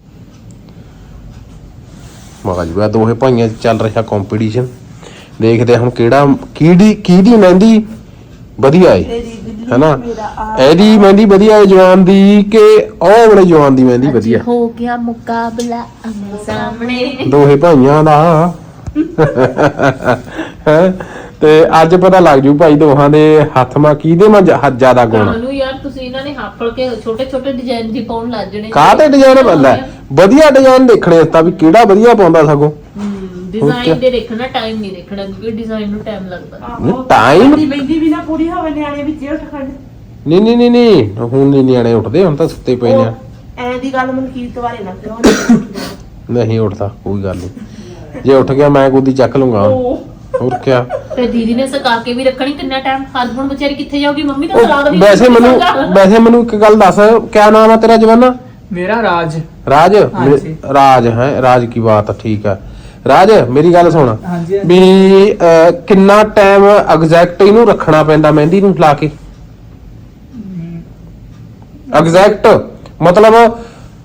ਮਗਾ ਜੀ ਵਾ ਦੋਹੇ ਭਾਈਆਂ 'ਚ ਚੱਲ ਰਿਹਾ ਕੰਪੀਟੀਸ਼ਨ ਦੇਖਦੇ ਹਾਂ ਹੁਣ ਕਿਹੜਾ ਕਿਹਦੀ ਕਿਹਦੀ ਮਹਿੰਦੀ ਵਧੀਆ ਏ ਹੈਨਾ? ਆ ਇਹਦੀ ਮਹਿੰਦੀ ਵਧੀਆ ਹੈ ਜਵਾਨ ਦੀ ਕਿ ਉਹ ਵਾਲੇ ਜਵਾਨ ਦੀ ਮਹਿੰਦੀ ਵਧੀਆ ਹੋ ਗਿਆ ਮੁਕਾਬਲਾ ਆਮੋ ਸਾਹਮਣੇ। ਦੋਹੇ ਭਾਈਆਂ ਦਾ। ਹੈਂ? ਤੇ ਅੱਜ ਪਤਾ ਲੱਗ ਜੂ ਭਾਈ ਦੋਹਾਂ ਦੇ ਹੱਥ ਮਾ ਕਿਹਦੇ ਮਾ ਜ਼ਿਆਦਾ ਗੁਣ। ਤੁਹਾਨੂੰ ਯਾਰ ਤੁਸੀਂ ਇਹਨਾਂ ਨੇ ਹਾਫੜ ਕੇ ਛੋਟੇ ਛੋਟੇ ਡਿਜ਼ਾਈਨ ਜੀ ਪਾਉਣ ਲੱਗ ਜਣੇ। ਕਾਹ ਤੇ ਡਿਜ਼ਾਈਨ ਬੰਦਾ? ਵਧੀਆ ਡਿਜ਼ਾਈਨ ਦੇਖਣੇ ਤਾਂ ਵੀ ਕਿਹੜਾ ਵਧੀਆ ਪਾਉਂਦਾ ਸਗੋਂ। ਡਿਜ਼ਾਈਨ ਦੇ ਦੇਖਣਾ ਟਾਈਮ ਨਹੀਂ ਦੇਖਣਾ ਕਿਉਂਕਿ ਡਿਜ਼ਾਈਨ ਨੂੰ ਟਾਈਮ ਲੱਗਦਾ। ਟਾਈਮ ਦੀ ਬੈਂਦੀ ਵੀ ਨਾ ਪੂਰੀ ਹੋਵੇ ਨਿਆਣੇ ਵਿੱਚ ਉੱਠ ਖੜ। ਨਹੀਂ ਨਹੀਂ ਨਹੀਂ ਨਹੀਂ ਹੁਣ ਨਹੀਂ ਨਿਆਣੇ ਉੱਠਦੇ ਹੁਣ ਤਾਂ ਸੁੱਤੇ ਪਏ ਨੇ। ਐ ਦੀ ਗੱਲ ਮਨਕੀਰਤ ਬਾਰੇ ਨਾ ਕਰੋ ਨਹੀਂ ਉੱਠਦਾ। ਕੋਈ ਗੱਲ ਨਹੀਂ। ਜੇ ਉੱਠ ਗਿਆ ਮੈਂ ਗੋਦੀ ਚੱਕ ਲੂੰਗਾ। ਉਹ ਹੋਰ ਕਿਆ? ਤੇ ਦੀਦੀ ਨੇ ਸਕਾ ਕੇ ਵੀ ਰੱਖਣੀ ਕਿੰਨਾ ਟਾਈਮ ਹਰਗੁਣ ਵਿਚਾਰੀ ਕਿੱਥੇ ਜਾਊਗੀ? ਮੰਮੀ ਤਾਂ ਸਲਾਦ ਵੀ ਵੈਸੇ ਮੈਨੂੰ ਵੈਸੇ ਮੈਨੂੰ ਇੱਕ ਗੱਲ ਦੱਸ ਕਿਆ ਨਾਮ ਆ ਤੇਰਾ ਜਵਾਨਾ? ਮੇਰਾ ਰਾਜ। ਰਾਜ? ਰਾਜ ਹੈ ਰਾਜ ਕੀ ਬਾਤ ਆ, ਠੀਕ ਆ। ਰਾਜ ਮੇਰੀ ਗੱਲ ਸੁਣ। ਹਾਂਜੀ, ਵੀ ਕਿੰਨਾ ਟਾਈਮ ਐਗਜ਼ੈਕਟ ਇਹਨੂੰ ਰੱਖਣਾ ਪੈਂਦਾ ਮਹਿੰਦੀ ਨੂੰ ਲਾ ਕੇ? ਐਗਜ਼ੈਕਟ ਮਤਲਬ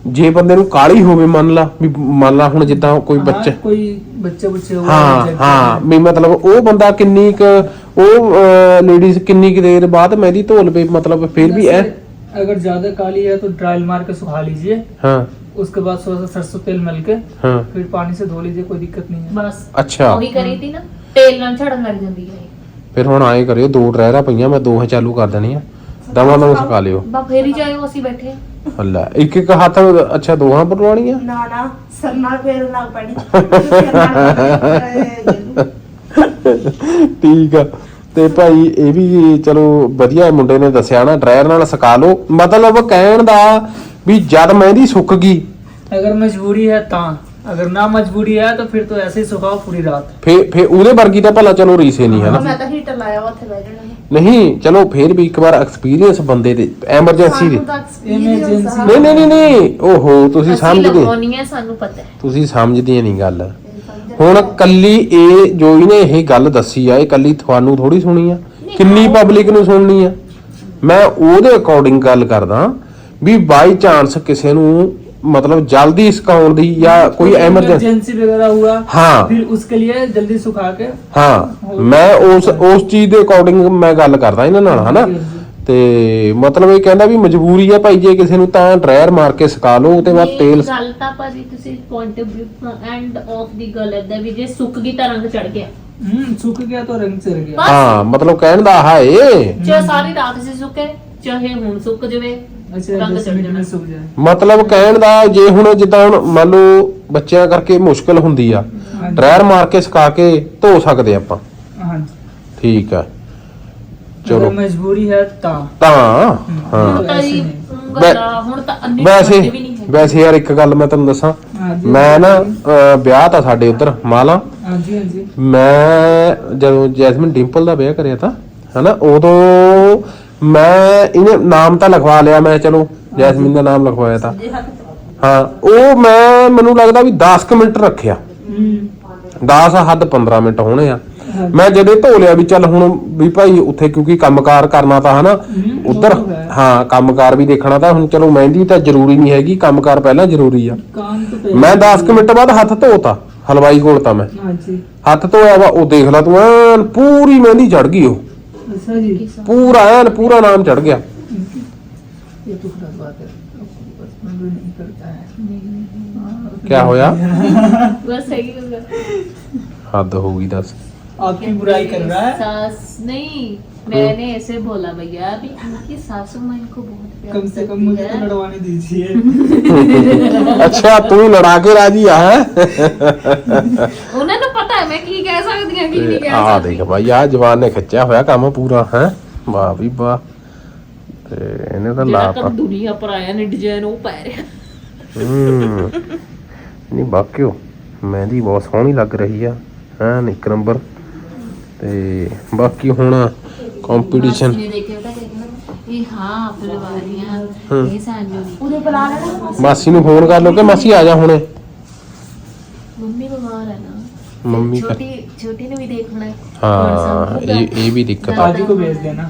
ਜੇ ਬੰਦੇ ਨੂੰ ਕਾਲੀ ਹੋਵੇ ਮੰਨ ਲਾ ਵੀ ਮੰਨ ਲਾ ਹੁਣ ਜਿੱਦਾਂ ਕੋਈ हाँ, ਬੱਚਾ कोई बच्चे बच्चे हुए ਹਾਂ reject ਹਾਂ हुए। ਵੀ ਮਤਲਬ ਉਹ ਬੰਦਾ ਕਿੰਨੀ ਕੁ ਉਹ ਲੇਡੀਜ਼ ਕਿੰਨੀ ਕੁ ਦੇਰ ਬਾਅਦ ਮਹਿੰਦੀ ਧੋਲ ਪਈ ਮਤਲਬ ਫਿਰ ਵੀ ਐ जैसे अगर ज्यादा काली है तो ड्राइल मार के सुखा लीजिए ਹਾਂ उसके बाद थोड़ा सा सरसों तेल मल के ਹਾਂ फिर पानी से धो लीजिए कोई दिक्कत नहीं है ਬਸ ਅੱਛਾ ਉਹੀ ਕਰੀ ਤੀ ਨਾ ਤੇਲ ਨਾਲ ਝੜਨ ਲੱਗ ਜਾਂਦੀ ਹੈ ਫਿਰ ਹੁਣ ਆਏ ਕਰਿਓ ਦੋ ਡਰਾਇਰਾਂ ਪਈਆਂ ਮੈਂ ਦੋ ਚਾਲੂ ਕਰ ਦੇਣੀਆਂ ਦਵਾਂ ਦਵਾਂ ਸੁਕਾ ਲਿਓ ਬਾ ਫੇਰ ਹੀ ਜਾਇਓ ਅਸੀਂ ਬੈਠੇ ਹਾਂ। ਹੱਲਾ ਇੱਕ ਇੱਕ ਹੱਥ ਅੱਛਾ ਦੋਹਾਂ ਬਣਵਾਉਣੀਆਂ ਨਾ ਨਾ ਸਰ ਨਾਲ ਫੇਰ ਲੱਗ ਪੈਣੀ ਸਿਰ ਨਾਲ ਠੀਕ ਆ ਤੇ ਭਾਈ ਇਹ ਵੀ ਚਲੋ ਵਧੀਆ ਮੁੰਡੇ ਨੇ ਦੱਸਿਆ ਨਾ ਡਰਾਇਰ ਨਾਲ ਸੁਕਾ ਲਓ ਮਤਲਬ ਕਹਿਣ ਦਾ ਵੀ ਜਦ ਮਹਿੰਦੀ ਸੁੱਕ ਗਈ अगर मजबूरी है ता अगर ना मजबूरी है तो फिर तो ऐसे ही सुखाओ पूरी रात ਫੇ ਫੇ ਉਹਦੇ ਵਰਗੀ ਤਾਂ ਭਲਾ ਚਲੋ ਰੀਸੇ ਨਹੀਂ ਹੈ ਨਾ ਮੈਂ ਤਾਂ ਹੀਟਰ ਲਾਇਆ ਵਾ ਉੱਥੇ ਬਹਿ ਜਾਣਾ ਨਹੀਂ ਚਲੋ ਫੇਰ ਵੀ ਇੱਕ ਵਾਰ ਐਕਸਪੀਰੀਅੰਸ ਬੰਦੇ ਦੇ ਐਮਰਜੈਂਸੀ ਦੇ ਸਾਨੂੰ ਤਾਂ experience Emergency। ਆ। ਨਹੀਂ ਨਹੀਂ ਨਹੀਂ ਨਹੀਂ ਓਹੋ ਤੁਸੀਂ ਅਸੀਂ ਸਮਝਦੇ ਲਗਾਉਣੀ ਹੈ ਸਾਨੂੰ ਪਤਾ ਹੈ ਤੁਸੀਂ ਸਮਝਦੀਆਂ ਨਹੀਂ ਗੱਲ ਹੁਣ ਕੱਲੀ ਇਹ ਜੋ ਇਹਨੇ ਇਹ ਗੱਲ ਦੱਸੀ ਆ ਇਹ ਕੱਲੀ ਤੁਹਾਨੂੰ ਥੋੜੀ ਸੁਣੀ ਆ ਕਿੰਨੀ ਪਬਲਿਕ ਨੂੰ ਸੁਣਨੀ ਆ ਮੈਂ ਉਹਦੇ ਅਕੋਰਡਿੰਗ ਗੱਲ ਕਰਦਾ ਵੀ ਬਾਈ ਚਾਂਸ ਕਿਸੇ ਨੂੰ ਮਤਲਬ ਜਲਦੀ ਸਕਾਉਣ ਦੀ ਜਾਂ ਕੋਈ ਐਮਰਜੈਂਸੀ इमरजेंसी वगैरह हुआ हाँ। फिर उसके लिए जल्दी सुखा के ਹਾਂ ਮੈਂ ਉਸ ਉਸ ਚੀਜ਼ ਦੇ ਅਕੋਰਡਿੰਗ ਮੈਂ ਗੱਲ ਕਰਦਾ ਇਹਨਾਂ ਨਾਲ ਹਨਾ ਤੇ ਮਤਲਬ ਇਹ ਕਹਿੰਦਾ ਵੀ ਮਜਬੂਰੀ ਆ ਭਾਈ ਜੇ ਕਿਸੇ ਨੂੰ ਤਾਂ ਡਰਾਇਰ ਮਾਰ ਕੇ ਸਕਾ ਲਓ ਉਹਦੇ ਬਾਅਦ ਇਹ ਤੇਲ ਗੱਲ ਤਾਂ ਭਾਜੀ ਤੁਸੀਂ point of View end of ਦੀ ਗੱਲ ਏਦਾਂ ਵੀ ਜੇ ਸੁੱਕ ਗਈ ਤਾਂ ਰੰਗ ਚੜ ਗਿਆ हम्म सूख गया तो रंग चढ़ गया ਬਸ ਹਾਂ ਮਤਲਬ ਕਹਿਣ ਦਾ ਆਹ ਏ ਚਾਹੇ ਸਾਰੀ ਰਾਤ ਸੀ ਸੁੱਕੇ ਚਾਹੇ ਹੁਣ ਸੁੱਕ ਜਵੇ ਮਤਲਬ ਕਹਿਣ ਦਾ ਜੇ ਹੁਣ ਜਿੱਦਾਂ ਹੁਣ ਮੰਨ ਲਓ ਬੱਚਿਆਂ ਕਰਕੇ ਮੁਸ਼ਕਲ ਹੁੰਦੀ ਆ ਹਾਂਜੀ। ਮਾਰ ਕੇ ਸੁਕਾ ਕੇ ਧੋ ਸਕਦੇ ਆਪਾਂ। ਹਾਂਜੀ। ਠੀਕ ਆ। ਚਲੋ। ਮਜਬੂਰੀ ਹੈ ਤਾਂ। ਤਾਂ ਹਾਂ। ਵੈਸੇ ਵੈਸੇ ਯਾਰ ਇੱਕ ਗੱਲ ਮੈਂ ਤੁਹਾਨੂੰ ਦੱਸਾਂ। ਮੈਂ ਨਾ ਵਿਆਹ ਤਾਂ ਸਾਡੇ ਉੱਧਰ ਮਾਲਾ। ਹਾਂਜੀ ਹਾਂਜੀ। ਮੈਂ ਜਦੋਂ ਜੈਸਮਿਨ ਡਿੰਪਲ ਦਾ ਵਿਆਹ ਕਰਿਆ ਤਾਂ ਹਨਾ ਉਦੋਂ ਮੈਂ ਇਹਨੇ ਨਾਮ ਤਾਂ ਲਿਖਵਾ ਲਿਆ ਮੈਂ ਚਲੋ ਜੈਸਮੀਨ ਦਾ ਨਾਮ ਲਿਖਵਾਇਆ ਤਾਂ। ਹਾਂ ਉਹ ਮੈਂ ਮੈਨੂੰ ਲੱਗਦਾ ਵੀ 10 ਮਿੰਟ ਰੱਖਿਆ। 10 ਹੱਦ 15 ਮਿੰਟ ਹੋਣੇ ਆ। ਮੈਂ ਜਦੇ ਧੋ ਲਿਆ ਵੀ ਚੱਲ ਹੁਣ ਵੀ ਭਾਈ ਉੱਥੇ ਕਿਉਂਕਿ ਕੰਮਕਾਰ ਕਰਨਾ ਤਾਂ ਹਨਾ ਉਧਰ ਹਾਂ ਕੰਮਕਾਰ ਵੀ ਦੇਖਣਾ ਤਾਂ ਹੁਣ ਚਲੋ ਮਹਿੰਦੀ ਤਾਂ ਜ਼ਰੂਰੀ ਨਹੀਂ ਹੈਗੀ ਕੰਮਕਾਰ ਪਹਿਲਾਂ ਜ਼ਰੂਰੀ ਆ। ਮੈਂ 10 ਮਿੰਟ ਬਾਅਦ ਹੱਥ ਧੋਤਾ ਹਲਵਾਈ ਕੋਲ ਤਾਂ ਮੈਂ। ਹਾਂਜੀ। ਹੱਥ ਧੋਇਆ ਵਾ ਉਹ ਦੇਖ ਲਾ ਤੂੰ ਐਨ ਪੂਰੀ ਮਹਿੰਦੀ ਚੜ ਗਈ ਉਹ। अच्छा जी पूरा एन पूरा नाम चढ़ गया क्या होया हद होगी दस आपकी बुराई कर रहा है सास नहीं मैंने ऐसे बोला भैया अभी इनकी सासू माँ इनको बहुत कम से कम मुझे तो लड़वाने दीजिए अच्छा तू लड़ा के राज़ी है उन्होंने ਹੈ ਮੈਂ ਕੀ ਕਹਿ ਸਕਦੀ ਹਾਂ ਕੀ ਨਹੀਂ ਕਹਿ ਆ ਸਕਦੀ। ਦੇਖ ਭਾਈ ਆ ਜਵਾਨ ਨੇ ਖਿੱਚਿਆ ਹੋਇਆ ਕੰਮ ਪੂਰਾ ਹੈ? ਵਾਹ ਵੀ ਵਾਹ। ਤੇ ਇਹਨੇ ਤਾਂ ਜਿਹੜਾ ਲਾਤਾ। ਕਰ ਦੁਨੀਆ ਪਰ ਆਇਆ ਨੇ ਡਿਜ਼ਾਈਨ ਉਹ ਪੈ ਰਿਹਾ। ਹੂੰ। ਨਹੀਂ ਬਾਕਿਓ ਮਹਿੰਦੀ ਬਹੁਤ ਸੋਹਣੀ ਲੱਗ ਰਹੀ ਆ ਐਨ ਇੱਕ ਨੰਬਰ। ਤੇ ਬਾਕੀ ਹੁਣ ਕੰਪੀਟੀਸ਼ਨ ਨੇ ਦੇਖਿਆ ਤਾਂ ਦੇਖਣਾ ਇਹ ਹਾਂ ਫਲਵਾਰੀਆਂ ਹਮ। ਇਹ ਸਾਨੂੰ ਨਹੀਂ ਉਹਦੇ ਬੁਲਾ ਲੈਣਾ। ਮਾਸੀ ਨੂੰ ਫੋਨ ਕਰ ਲਓ ਕਿ ਮਾਸੀ ਆ ਜਾ ਹੁਣੇ। ਮੰਮੀ ਬਿਮਾਰ ਹੈ ਨਾ। ਮੰਮੀ ਕਰ ਛੋਟੀ ਛੋਟੀ ਨੂੰ ਵੀ ਦੇਖਣਾ ਹੈ ਹਾਂ ਇਹ ਇਹ ਵੀ ਦਿੱਕਤ ਆ पाजी को भेज देना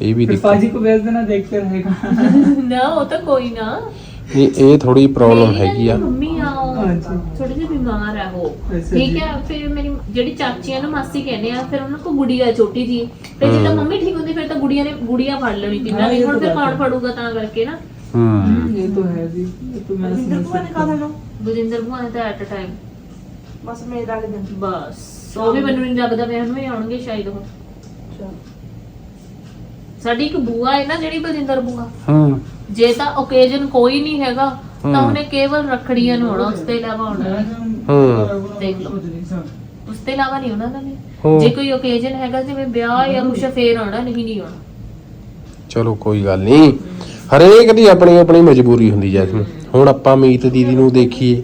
ਇਹ ਵੀ फिर ਦਿੱਕਤ पाजी को भेज देना देखते रहेगा ਨਾ ਉਹ ਤਾਂ ਕੋਈ ਨਾ ਨਹੀਂ ਇਹ ਥੋੜੀ ਪ੍ਰੋਬਲਮ ਮੇਰੀ ਹੈਗੀ ਆ ਮੰਮੀ ਆ ਉਹ ਹਾਂਜੀ। ਥੋੜੀ ਜਿਹੀ ਬਿਮਾਰ ਹੈ ਉਹ ਅੱਛਾ ਠੀਕ ਜੀ। ਹੈ ਫਿਰ ਮੇਰੀ ਜਿਹੜੀ ਚਾਚੀ ਹੈ ਨਾ ਮਾਸੀ ਕਹਿੰਦੇ ਆ ਫਿਰ ਉਹਨਾਂ ਕੋ ਗੁੜੀਆ ਹੈ ਛੋਟੀ ਜੀ ਫਿਰ ਜਦੋਂ ਹਮ। ਮੰਮੀ ਠੀਕ ਹੁੰਦੀ ਫਿਰ ਤਾਂ ਗੁੜੀਆ ਨੇ ਗੁੜੀਆ ਫੜ ਲੈਣੀ ਤਿੰਨਾਂ ਹਾਂ, ਨੇ ਇਹ ਹੁਣ ਤਾਂ ਫਿਰ ਬਾਤ ਕੌਣ ਹੈ। ਫੜੂਗਾ ਤਾਂ ਕਰਕੇ ਨਾ ਹੂੰ ये तो है जी ये तो मैं ਇੰਦਰ समझ ਭੂਆ ਨੇ सकता ਕਾ हूँ। ਦੇਣਾ ਬਜਿੰਦਰ ਭੂਆ ਨੇ ਤਾਂ ਐਟ ਟਾਈਮ ਬਸ ਮੇਰੇ ਵਾਲੇ ਦਿਨ ਬਸ। ਉਹ ਵੀ ਮੈਨੂੰ ਨਹੀਂ ਲੱਗਦਾ ਵੀ ਉਹਨੂੰ ਹੀ ਆਉਣਗੇ ਸ਼ਾਇਦ ਉਹ। ਸਾਡੀ ਇੱਕ ਬੂਆ ਹੈ ਨਾ ਜਿਹੜੀ ਬਲਜਿੰਦਰ ਬੂਆ? ਹੂੰ। ਜੇ ਤਾਂ ਓਕੇਜਨ ਕੋਈ ਨਹੀਂ ਹੈਗਾ ਤਾਂ। ਉਹਨੇ ਕੇਵਲ ਰੱਖੜੀਆਂ ਨੂੰ ਆਉਣਾ ਉਸ ਤੋਂ ਇਲਾਵਾ ਆਉਣਾ ਹੂੰ। ਦੇਖ ਲਓ। ਉਸ ਤੋਂ ਇਲਾਵਾ ਨਹੀਂ ਉਹਨਾਂ ਦਾ ਵੀ ਹੂੰ। ਜੇ ਕੋਈ ਓਕੇਜਨ ਹੈਗਾ ਜਿਵੇਂ ਵਿਆਹ ਜਾਂ ਕੁਛ ਫੇਰ ਆਉਣਾ ਨਹੀਂ ਨਹੀਂ ਆਉਣਾ। ਚਲੋ ਕੋਈ ਗੱਲ ਨਹੀਂ ਹਰੇਕ ਦੀ ਆਪਣੀ ਆਪਣੀ ਮਜਬੂਰੀ ਹੁੰਦੀ ਜੈਸਮੀਨ। ਹੁਣ ਆਪਾਂ ਮੀਤ ਦੀਦੀ ਨੂੰ ਦੇਖੀਏ।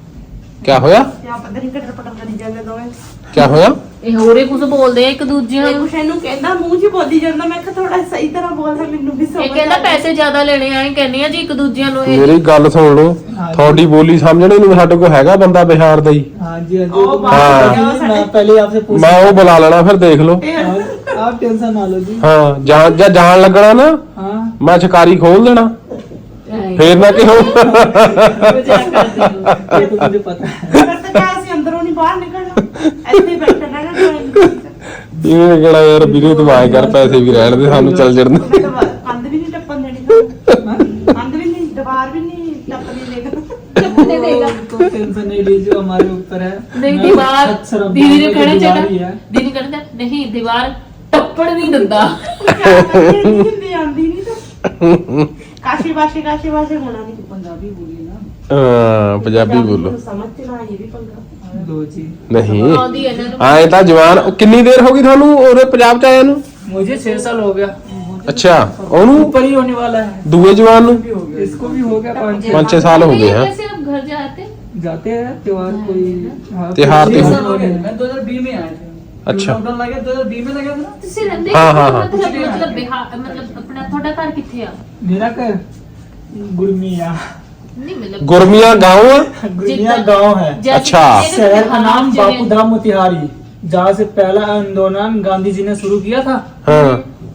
ਕੀ ਹੋਇਆ ਤੇ ਆਪਾਂ ਦਰੀ ਘਟਰ ਪਟਰ ਕਰੀ ਜਾਂਦੇ ਦੋਵੇਂ ਕੀ ਹੋਇਆ ਇਹ ਹੋਰੇ ਕੁਝ ਬੋਲਦੇ ਆ ਇੱਕ ਦੂਜੇ ਇਹ ਨੂੰ ਕੁਛ ਇਹਨੂੰ ਕਹਿੰਦਾ ਮੂੰਹ 'ਚ ਬੋਲੀ ਜਾਂਦਾ ਮੈਂ ਕਿਹਾ ਥੋੜਾ ਸਹੀ ਤਰ੍ਹਾਂ ਬੋਲਦਾ ਮੈਨੂੰ ਵੀ ਸਮਝ ਇਹ ਕਹਿੰਦਾ ਪੈਸੇ ਜ਼ਿਆਦਾ ਲੈਣੇ ਆ ਇਹ ਕਹਿੰਦੇ ਆ ਜੀ ਇੱਕ ਦੂਜਿਆਂ ਨੂੰ ਇਹ ਮੇਰੀ ਗੱਲ ਸੁਣ ਲਓ ਹਾਂ। ਤੁਹਾਡੀ ਬੋਲੀ ਸਮਝਣੇ ਨੂੰ ਸਾਡੇ ਕੋਲ ਹੈਗਾ ਬੰਦਾ ਬਿਹਾਰ ਦਾ ਹੀ हाँ जी हाँ जी ओ, वो बात हाँ। बात है, मैं पहले ही आपसे पूछ ਮੈਂ ਉਹ ਬੁਲਾ ਲੈਣਾ ਫਿਰ ਦੇਖ ਲਓ और आप टेंशन ना लो जी ਹਾਂ ਜਾਂ ਜਾਂ ਜਾਣ ਲੱਗਣਾ ਨਾ हाँ ਮੈਂ ਛਕਾਰੀ ਖੋਲ ਦੇਣਾ ਫੇਰ ਨਾ ਕਿਉਂ ਮਜ਼ਾਕ ਤੁਹਾਨੂੰ ਪਤਾ ਕਰਤਾ ਅਸੀਂ ਅੰਦਰੋਂ ਨਹੀਂ ਬਾਹਰ ਨਿਕਲਣਾ। ਇੱਥੇ ਬੈਠੇ ਰਹਿਣਾ ਇਹ ਕਿਹੜਾ ਯਾਰ ਵੀਰੇ ਤੂੰ ਆਏ ਕਰ ਪੈਸੇ ਵੀ ਰਹਿਣ ਦੇ ਸਾਨੂੰ ਚੱਲ ਜੜਨ। ਕੰਧ ਵੀ ਨਹੀਂ ਟੱਪਣ ਦੇਣੀ ਕੰਧ ਵੀ ਨਹੀਂ ਦੀਵਾਰ ਵੀ ਨਹੀਂ ਟੱਪਣੀ ਦੇਗਾ ਕੋਈ ਟੈਨਸ਼ਨ ਨਹੀਂ ਲੀਜੋ ਹਮਾਰੇ ਉੱਪਰ ਹੈ। ਨਹੀਂ ਦੀਵਾਰ ਦੀਦੀ ਨੇ ਕਹਿਣਾ ਦੀਵਾਰ ਟੱਪਣ ਨਹੀਂ ਦਿੰਦਾ। ਹੁੰਦੀ ਆਂਦੀ ਨਹੀਂ ਤਾਂ। ਕਾਸ਼ੀ ਬਾਸ਼ੀ ਕਾਸ਼ੀ ਬਾਸ਼ੀ ਹੋਣਾ ਨਹੀਂ पंजाबी बोलिए ना ਹਾਂ ਪੰਜਾਬੀ ਬੋਲੋ ਸਮਝ ਤੇ ਨਾ ਇਹ ਵੀ ਪੰਗਾ दो जी ਨਹੀਂ ਆਉਂਦੀ ਇਹਨਾਂ ਨੂੰ ਆਏ ਤਾਂ ਜਵਾਨ ਉਹ ਕਿੰਨੀ ਦੇਰ ਹੋ ਗਈ ਤੁਹਾਨੂੰ ਉਹਦੇ ਪੰਜਾਬ ਚ ਆਇਆ ਨੂੰ मुझे छह साल हो गया ਅੱਛਾ ਉਹਨੂੰ ऊपर ही होने वाला है ਦੂਏ ਜਵਾਨ ਨੂੰ इसको भी हो गया पाँच छह ਪੰਜ ਛੇ ਸਾਲ ਹੋ ਗਏ ਹਾਂ कैसे आप घर जाते जाते हैं त्योहार कोई हाँ, त्योहार कोई- त्योहार। हो गया। मैं 2020 में आया था अच्छा। लॉकडाउन लगा 2020 में लगा था ना ਤੁਸੀਂ ਰਹਿੰਦੇ ਹਾਂ, ਹਾਂ, ਕਿੱਥੇ? ਹਾਂ। ਮਤਲਬ ਮਤਲਬ ਬਿਹਾਰ ਮਤਲਬ ਆਪਣਾ ਤੁਹਾਡਾ ਘਰ ਕਿੱਥੇ ਆ मेरा घर गुरमिया ਨਹੀਂ ਮਤਲਬ ਗੁਰਮੀਆਂ ਗਾਉਂ ਆ गुरमिया गांव है जैसे अच्छा। मेरे तो शहर का बिहार नाम जिले- बापू धाम मोतिहारी जहाँ से पहला आंदोलन गांधी जी ने शुरू किया था ਹਾਂ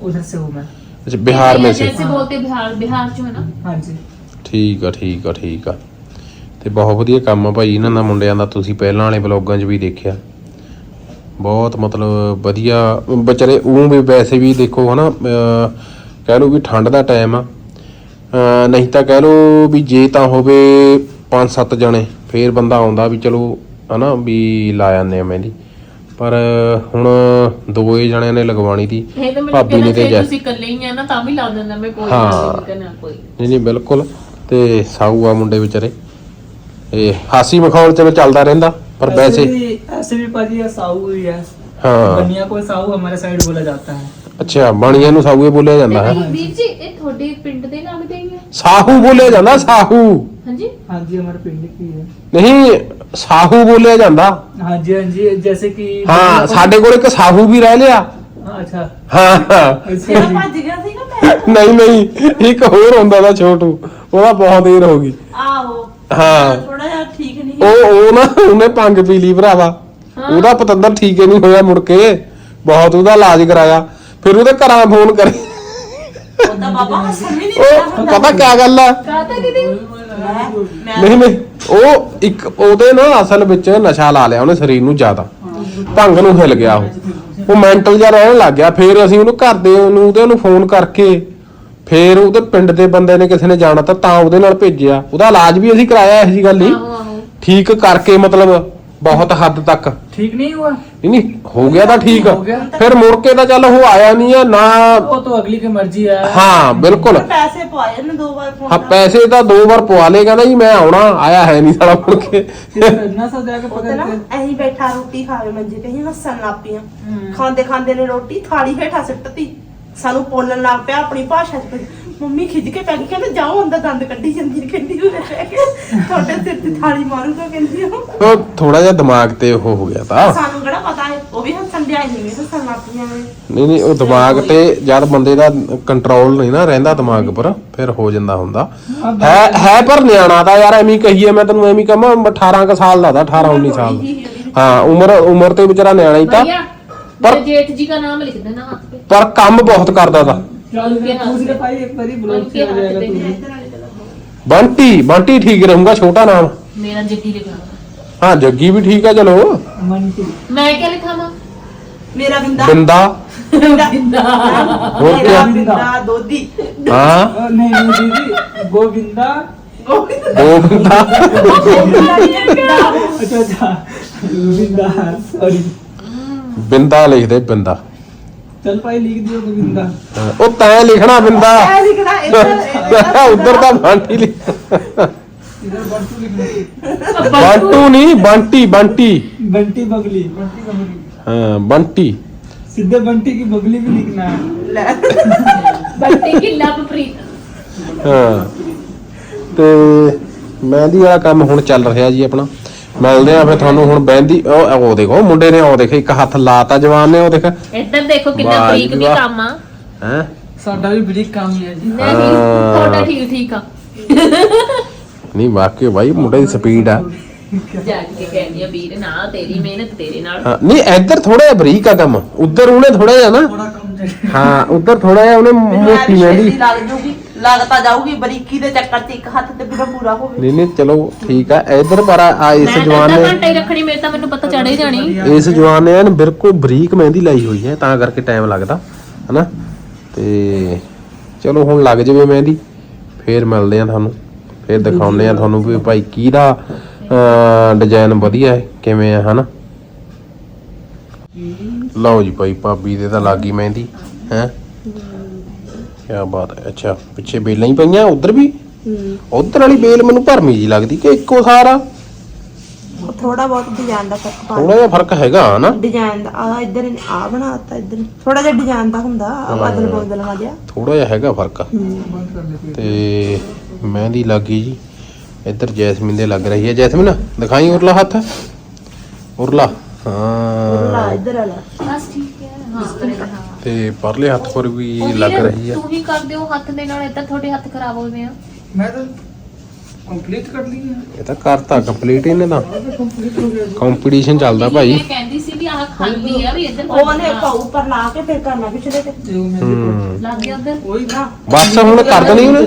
उधर से हूँ मैं ਅੱਛਾ ਬਿਹਾਰ में से जैसे बोलते बिहार बिहार जो है ना हाँ जी ਠੀਕ ਆ ਠੀਕ ਆ ਠੀਕ ਆ ਤੇ ਬਹੁਤ ਵਧੀਆ ਕੰਮ ਆ ਭਾਈ ਇਹਨਾਂ ਦਾ ਮੁੰਡਿਆਂ ਦਾ ਤੁਸੀਂ ਪਹਿਲਾਂ ਵਾਲੇ ਵਲੌਗਾਂ 'ਚ ਵੀ ਦੇਖਿਆ ਬਹੁਤ ਮਤਲਬ ਵਧੀਆ ਵਿਚਾਰੇ ਉਹ ਵੀ ਵੈਸੇ ਵੀ ਦੇਖੋ ਹਨਾ ਕਹਿ ਲਓ ਵੀ ਠੰਡ ਦਾ ਟਾਈਮ ਆ। ਨਹੀਂ ਤਾਂ ਕਹਿ ਲਓ ਵੀ ਜੇ ਤਾਂ ਹੋਵੇ 5-7 ਜਣੇ ਫੇਰ ਬੰਦਾ ਆਉਂਦਾ ਵੀ ਚਲੋ ਹਨਾ ਵੀ ਲਾ ਜਾਂਦੇ ਆ ਮਹਿੰਦੀ। ਪਰ ਹੁਣ ਦੋਏ ਜਣਿਆਂ ਨੇ ਲਗਵਾਣੀ ਦੀ ਭਾਬੀ ਨੇ ਤੇ ਜੈ ਤੁਸੀਂ ਇਕੱਲੇ ਹੀ ਆ ਨਾ ਤਾਂ ਵੀ ਲਾ ਦਿੰਦਾ ਮੈਂ ਕੋਈ ਨਹੀਂ ਕੋਈ ਨਹੀਂ ਨਹੀਂ ਬਿਲਕੁਲ। ਤੇ ਸਾਊ ਆ ਮੁੰਡੇ ਵਿਚਾਰੇ। ਇਹ ਹਾਸੀ ਮਖੌਲ ਚਲੋ ਚੱਲਦਾ ਰਹਿੰਦਾ ਪਰ ਵੈਸੇ ऐसे भी पाजी है साहू ही है ਹਾਂ बनिया को साहू हमारे साइड बोला जाता है ਅੱਛਾ ਬਾਣੀਆਂ ਨੂੰ ਸਾਊ ਹੀ ਬੋਲਿਆ ਜਾਂਦਾ ਹੈ ਨਹੀਂ ਵੀਰ ਜੀ ਇਹ ਤੁਹਾਡੇ ਪਿੰਡ ਦੇ ਲੱਗਦੇ ਹੀ ਆ ਸਾਹੂ ਬੋਲਿਆ ਜਾਂਦਾ ਸਾਹੂ ਹਾਂਜੀ हाँ जी हमारे पिंड की है ਨਹੀਂ ਸਾਹੂ ਬੋਲਿਆ ਜਾਂਦਾ हाँ जी हाँ जी जैसे कि ਹਾਂ ਸਾਡੇ ਕੋਲ ਇੱਕ ਸਾਹੂ ਵੀ ਰਹਿ ਲਿਆ हाँ, अच्छा ਹਾਂ ਹਾਂ ऐसे ਜਿਹੜਾ भी- ਭੱਜ ਗਿਆ ਸੀ ਨਾ ਮੈਂ ਨਹੀਂ ਨਹੀਂ ਇੱਕ ਹੋਰ ਹੁੰਦਾ ਦਾ ਛੋਟੂ ਉਹਦਾ ਬਹੁਤ ਦੇਰ ਹੋ ਗਈ ਆਹੋ ਹਾਂ। ਥੋੜਾ ਜਿਹਾ ਠੀਕ ਨਹੀਂ ਉਹ ਉਹ ਨਾ ਉਹਨੇ ਭੰਗ ਪੀ ਲਈ ਭਰਾਵਾ ਉਹਦਾ ਪਤੰਦਰ ਠੀਕ ਹੀ ਨਹੀਂ ਹੋਇਆ ਮੁੜ ਕੇ। ਬਹੁਤ ਉਹਦਾ ਇਲਾਜ ਕਰਾਇਆ। ਫਿਰ ਉਹਦੇ ਘਰਾਂ ਫੋਨ ਕਰੇ। ਉਹਦਾ ਬਾਬਾ ਹੱਸਣ ਵੀ ਨਹੀਂ ਰਿਹਾ ਉਹ ਹੁੰਦਾ ਪਤਾ ਕਿਆ ਗੱਲ ਆ? ਦੀਦੀ? ਮੈਂ ਨਹੀਂ ਨਹੀਂ ਉਹ ਇੱਕ ਉਹਦੇ ਨਾ ਅਸਲ ਵਿੱਚ ਨਸ਼ਾ ਲਾ ਲਿਆ ਉਹਨੇ ਸਰੀਰ ਨੂੰ ਜ਼ਿਆਦਾ। ਭੰਗ ਨੂੰ ਹਿਲ ਗਿਆ ਉਹ। ਉਹ ਮੈਂਟਲ ਜਿਹਾ ਰਹਿਣ ਲੱਗ ਗਿਆ। ਫਿਰ ਅਸੀਂ ਉਹਨੂੰ ਘਰ ਦੇ ਉਹਨੂੰ ਉਹਦੇ ਨੂੰ ਫੋਨ ਕਰਕੇ ਫੇਰ ਉਹਦੇ ਪਿੰਡ ਦੇ ਬੰਦੇ ਨੇ ਕਿਸੇ ਨੇ ਜਾਣਾ ਤਾਂ ਤਾਂ ਉਹਦੇ ਨਾਲ ਭੇਜਿਆ। ਉਹਦਾ ਇਲਾਜ ਵੀ ਅਸੀਂ ਕਰਾਇਆ ਇਹੋ ਗੱਲ ਨਹੀਂ। ਠੀਕ ਕਰਕੇ ਮਤਲਬ ਬਹੁਤ ਹੱਦ ਤੱਕ। ਠੀਕ ਨਹੀਂ ਹੋਆ ਨਹੀਂ ਨਹੀਂ ਹੋ ਗਿਆ ਤਾਂ ਠੀਕ। ਫਿਰ ਮੁੜ ਕੇ ਤਾਂ ਚੱਲ ਉਹ ਆਇਆ ਨਹੀਂ ਆ ਨਾ ਉਹ ਤਾਂ ਅਗਲੀ ਕੀ ਮਰਜ਼ੀ ਹੈ ਹਾਂ ਬਿਲਕੁਲ। ਪੈਸੇ ਪਵਾਏ ਨੇ ਦੋ ਵਾਰ ਹਾਂ ਪੈਸੇ ਤਾਂ ਦੋ ਵਾਰ ਪਵਾ ਲਏ ਕਹਿੰਦਾ ਜੀ ਮੈਂ ਆਉਣਾ ਆਇਆ ਹੈ ਨਹੀਂ ਸਾਲਾ ਮੁੜ ਕੇ। ਇੰਨਾ ਸਾ ਜਾ ਕੇ ਪਤਾ ਨਾ ਐਹੀ ਬੈਠਾ ਰੋਟੀ ਖਾਵੇ ਮੰਜੇ ਤੇ ਹੀ ਹੱਸਣ ਲੱਗ ਖਾਂਦੇ ਖਾਂਦੇ ਨੇ ਰੋਟੀ ਥਾਲੀ ਹੇਠਾਂ ਸਿੱਟਤੀ। ਸਾਨੂੰ ਬੋਲਣ ਲੱਗ ਪਿਆ ਆਪਣੀ ਭਾਸ਼ਾ ਚ। ਮੰਮੀ ਖਿੱਚ ਕੇ ਪੈ ਗਈ ਕਹਿੰਦੇ ਜਾਓ ਅੰਦਰ ਦੰਦ ਕੱਢੀ ਜਾਂਦੀ ਹੈ ਕਹਿੰਦੀ ਉਹ ਰਹਿ ਕੇ। ਤੁਹਾਡੇ ਸਿਰ ਤੇ ਥਾਲੀ ਮਾਰੂਗਾ ਕਹਿੰਦੀ ਉਹ। ਉਹ ਥੋੜਾ ਜਿਹਾ ਦਿਮਾਗ ਤੇ ਉਹ ਹੋ ਗਿਆ ਤਾਂ। ਸਾਨੂੰ ਕਿਹੜਾ ਪਤਾ ਹੈ ਉਹ ਵੀ ਹੱਸਣ ਡਿਆ ਹੀ ਨਹੀਂ ਹੱਸਣ ਲੱਗ ਪਈਆਂ ਨੇ। ਨਹੀਂ ਨਹੀਂ ਉਹ ਦਿਮਾਗ ਤੇ ਜਦ ਬੰਦੇ ਦਾ ਕੰਟਰੋਲ ਨਹੀਂ ਨਾ ਰਹਿੰਦਾ ਦਿਮਾਗ ਪਰ ਫਿਰ ਹੋ ਜਾਂਦਾ ਹੁੰਦਾ। ਹੈ ਹੈ ਪਰ ਨਿਆਣਾ ਦਾ ਯਾਰ ਐਵੇਂ ਹੀ ਕਹੀਏ ਮੈਂ ਤੈਨੂੰ ਐਵੇਂ ਕਹਾਂ 18 ਕ ਸਾਲ ਦਾ ਦਾ 18 19 ਸਾਲ। ਦਾ ਹਾਂ ਉਮਰ ਉਮਰ ਤੇ ਵਿਚਾਰਾ ਨਿਆਣਾ ਹੀ ਤਾਂ। पर- मेरे जेठ जी का नाम लिख देना हाथ पे ਪਰ ਕੰਮ ਬਹੁਤ ਕਰਦਾ ਤਾ दूसरे भाई एक बारी ब्लॉक उनके किया हाथ जाएगा पे तुझे है। ਬੰਟੀ ਬੰਟੀ ਠੀਕ ਰਹੂੰਗਾ ਛੋਟਾ ਨਾਮ मेरा जग्गी लिखा ਹਾਂ ਜੱਗੀ ਵੀ ਠੀਕ ਆ ਚਲੋ मंटी मैं क्या लिखा माँ ਮੇਰਾ ਬਿੰਦਾ ਬਿੰਦਾ ਬਿੰਦਾ ਹੋਰ ਮੇਰਾ ਕਿਆ? ਬਿੰਦਾ ਦੋਦੀ ਹਾਂ अ, नहीं नहीं दीदी गोविंदा ਉਹ ਬਿੰਦਾ अच्छा अच्छा गोविंदा सॉरी ਬਿੰਦਾ ਲਿਖਦੇ ਬਿੰਦਾ चल भाई लिख दियो गोविंदा ਹਾਂ, ਉਹ ਤੈਂ ਲਿਖਣਾ ਬਿੰਦਾ ਐ ਲਿਖਦਾ ਇੱਧਰ ਉਧਰ ਤਾਂ ਬੰਟੀ ਲਿਖ इधर बंटू लिखना ਬੰਟੂ ਨਹੀਂ ਬੰਟੀ ਬੰਟੀ बंटी बगली बंटी बगली ਹਾਂ ਬੰਟੀ सीधे बंटी की बगली भी लिखना है ਲੈ बट्टी की लवप्रीत ਹਾਂ ਤੇ ਮਹਿੰਦੀ ਵਾਲਾ ਕੰਮ ਹੁਣ ਚੱਲ ਰਿਹਾ ਜੀ ਆਪਣਾ ਮਿਲਦੇ ਆ ਫਿਰ ਤੁਹਾਨੂੰ ਹੁਣ ਬਹਿੰਦੀ ਉਹ ਉਹ ਦੇਖੋ ਮੁੰਡੇ ਨੇ ਉਹ ਦੇਖ ਇੱਕ ਹੱਥ ਲਾਤਾ ਜਵਾਨ ਨੇ ਉਹ ਦੇਖ। ਇੱਧਰ ਦੇਖੋ ਕਿੰਨਾ ਵਾਹ ਵੀ ਕੰਮ ਆ। ਹੈ? ਸਾਡਾ ਵੀ ਬਰੀਕ ਕੰਮ ਹੀ ਹੈ ਜੀ। ਨਹੀਂ ਤੁਹਾਡਾ ਠੀਕ ਠੀਕ ਆ। ਨਹੀਂ ਵਾਕਿਆ ਬਾਈ ਮੁੰਡੇ ਦੀ ਸਪੀਡ ਆ। ਜਾ ਕੇ ਕਹਿੰਦੀ ਆ ਵੀਰ ਨਾ ਤੇਰੀ ਮਿਹਨਤ ਤੇਰੇ ਨਾਲ। ਨਹੀਂ ਇੱਧਰ ਥੋੜਾ ਜਿਹਾ ਬਰੀਕ ਆ ਕੰਮ। ਉੱਧਰ ਉਹਨੇ ਥੋੜਾ ਜਿਹਾ ਨਾ ਥੋੜਾ ਹਾਂ ਉੱਧਰ ਥੋੜਾ ਜਿਹਾ ਉਹਨੇ ਮੋਟੀ ਮਹਿੰਦੀ ਲੱਗਤਾ ਜਾਊਗੀ ਬਰੀਕੀ ਦੇ ਚੱਕਰ 'ਚ ਇੱਕ ਹੱਥ ਤੇ ਬਿਨਾ ਪੂਰਾ ਹੋਵੇ। ਨਹੀਂ ਨਹੀਂ ਚਲੋ ਠੀਕ ਆ। ਇੱਧਰ ਪਰ ਆ ਆ ਇਸ ਜਵਾਨ ਨੇ ਘੰਟਾ ਹੀ ਰੱਖਣੀ ਮੇਰੇ ਤਾਂ ਮੈਨੂੰ ਪਤਾ ਚੜੇ ਜਾਣੀ। ਇਸ ਜਵਾਨ ਨੇ ਐਨ ਬਿਲਕੁਲ ਬਰੀਕ ਮਹਿੰਦੀ ਲਾਈ ਹੋਈ ਹੈ ਤਾਂ ਕਰਕੇ ਟਾਈਮ ਲੱਗਦਾ ਹਨਾ? ਤੇ ਚਲੋ ਹੁਣ ਲੱਗ ਜਾਵੇ ਮਹਿੰਦੀ ਫੇਰ ਮਿਲਦੇ ਆ ਤੁਹਾਨੂੰ ਫੇਰ ਦਿਖਾਉਂਦੇ ਆ ਤੁਹਾਨੂੰ ਵੀ ਭਾਈ ਕਿਹਦਾ ਡਿਜ਼ਾਈਨ ਵਧੀਆ ਹੈ ਕਿਵੇਂ ਆ ਹਨਾ? ਲਓ ਜੀ ਭਾਈ ਭਾਬੀ ਦੇ ਤਾਂ ਲੱਗੀ ਮਹਿੰਦੀ ਹੈ? ਕੀ ਬਾਤ ਹੈ। ਅੱਛਾ ਪਿੱਛੇ ਬੇਲਾਂ ਹੀ ਪਈਆਂ ਉਧਰ ਵੀ? ਹੂੰ। ਉਧਰ ਵਾਲੀ ਬੇਲ ਮੈਨੂੰ ਭਰਮੀ ਜੀ ਲੱਗਦੀ ਕਿ ਇੱਕੋ ਸਾਰਾ ਥੋੜਾ ਬਹੁਤ ਡਿਜ਼ਾਈਨ ਦਾ ਫ਼ਰਕ ਪਾ ਥੋੜਾ ਜਿਹਾ ਫ਼ਰਕ ਹੈਗਾ ਨਾ ਡਿਜ਼ਾਈਨ ਦਾ ਆ ਇੱਧਰ ਆ ਬਣਾਤਾ ਇੱਧਰ ਥੋੜਾ ਜਿਹਾ ਡਿਜ਼ਾਈਨ ਦਾ ਹੁੰਦਾ ਆ ਬਦਲ ਬਦਲ ਹੋ ਗਿਆ। ਥੋੜਾ ਜਿਹਾ ਹੈਗਾ ਫ਼ਰਕ। ਤੇ ਮਹਿੰਦੀ ਲੱਗ ਗਈ ਜੀ। ਇਧਰ ਜੈਸਮੀਨ ਦੇ ਲੱਗ ਰਹੀ ਹੈ। ਜੈਸਮੀਨ ਦਿਖਾਈ ਉਰਲਾ ਹੱਥ? ਉਰਲਾ। ਹਾਂ। ਉਰਲਾ ਇੱਧਰ ਵਾਲਾ। ਬਸ ਠੀਕ ਹੈ। ਹਾਂ ਤੇ ਪਰਲੇ ਹੱਥ ਪਰ ਵੀ ਲੱਗ ਰਹੀ ਆ। ਤੂੰ ਹੀ ਕਰ ਹੱਥ ਦੇ ਨਾਲ ਇਦਾਂ ਤੁਹਾਡੇ ਹੱਥ ਖਰਾਬ ਹੋਵੇ ਆ। ਮੈਂ ਤਾਂ ਕੰਪਲੀਟ ਕਰ ਲਈ ਇਹ ਤਾਂ ਕਰਤਾ ਕੰਪਲੀਟ ਇਹਨੇ ਤਾਂ। ਕੰਪੀਟੀਸ਼ਨ ਚੱਲਦਾ ਭਾਈ। ਮੈਂ ਕਹਿੰਦੀ ਸੀ ਵੀ ਆਹ ਖਾਲੀ ਆ ਵੀ ਇੱਧਰ ਉਹ ਉਹਨੇ ਪਾ ਉੱਪਰ ਲਾ ਕੇ ਫਿਰ ਕਰਨਾ ਪਿਛਲੇ ਤੇ। ਲੱਗ ਗਿਆ ਉੱਧਰ। ਕੋਈ ਨਾ। ਬਸ ਹੁਣ ਕਰ ਦੇਣੀ ਉਹਨੇ।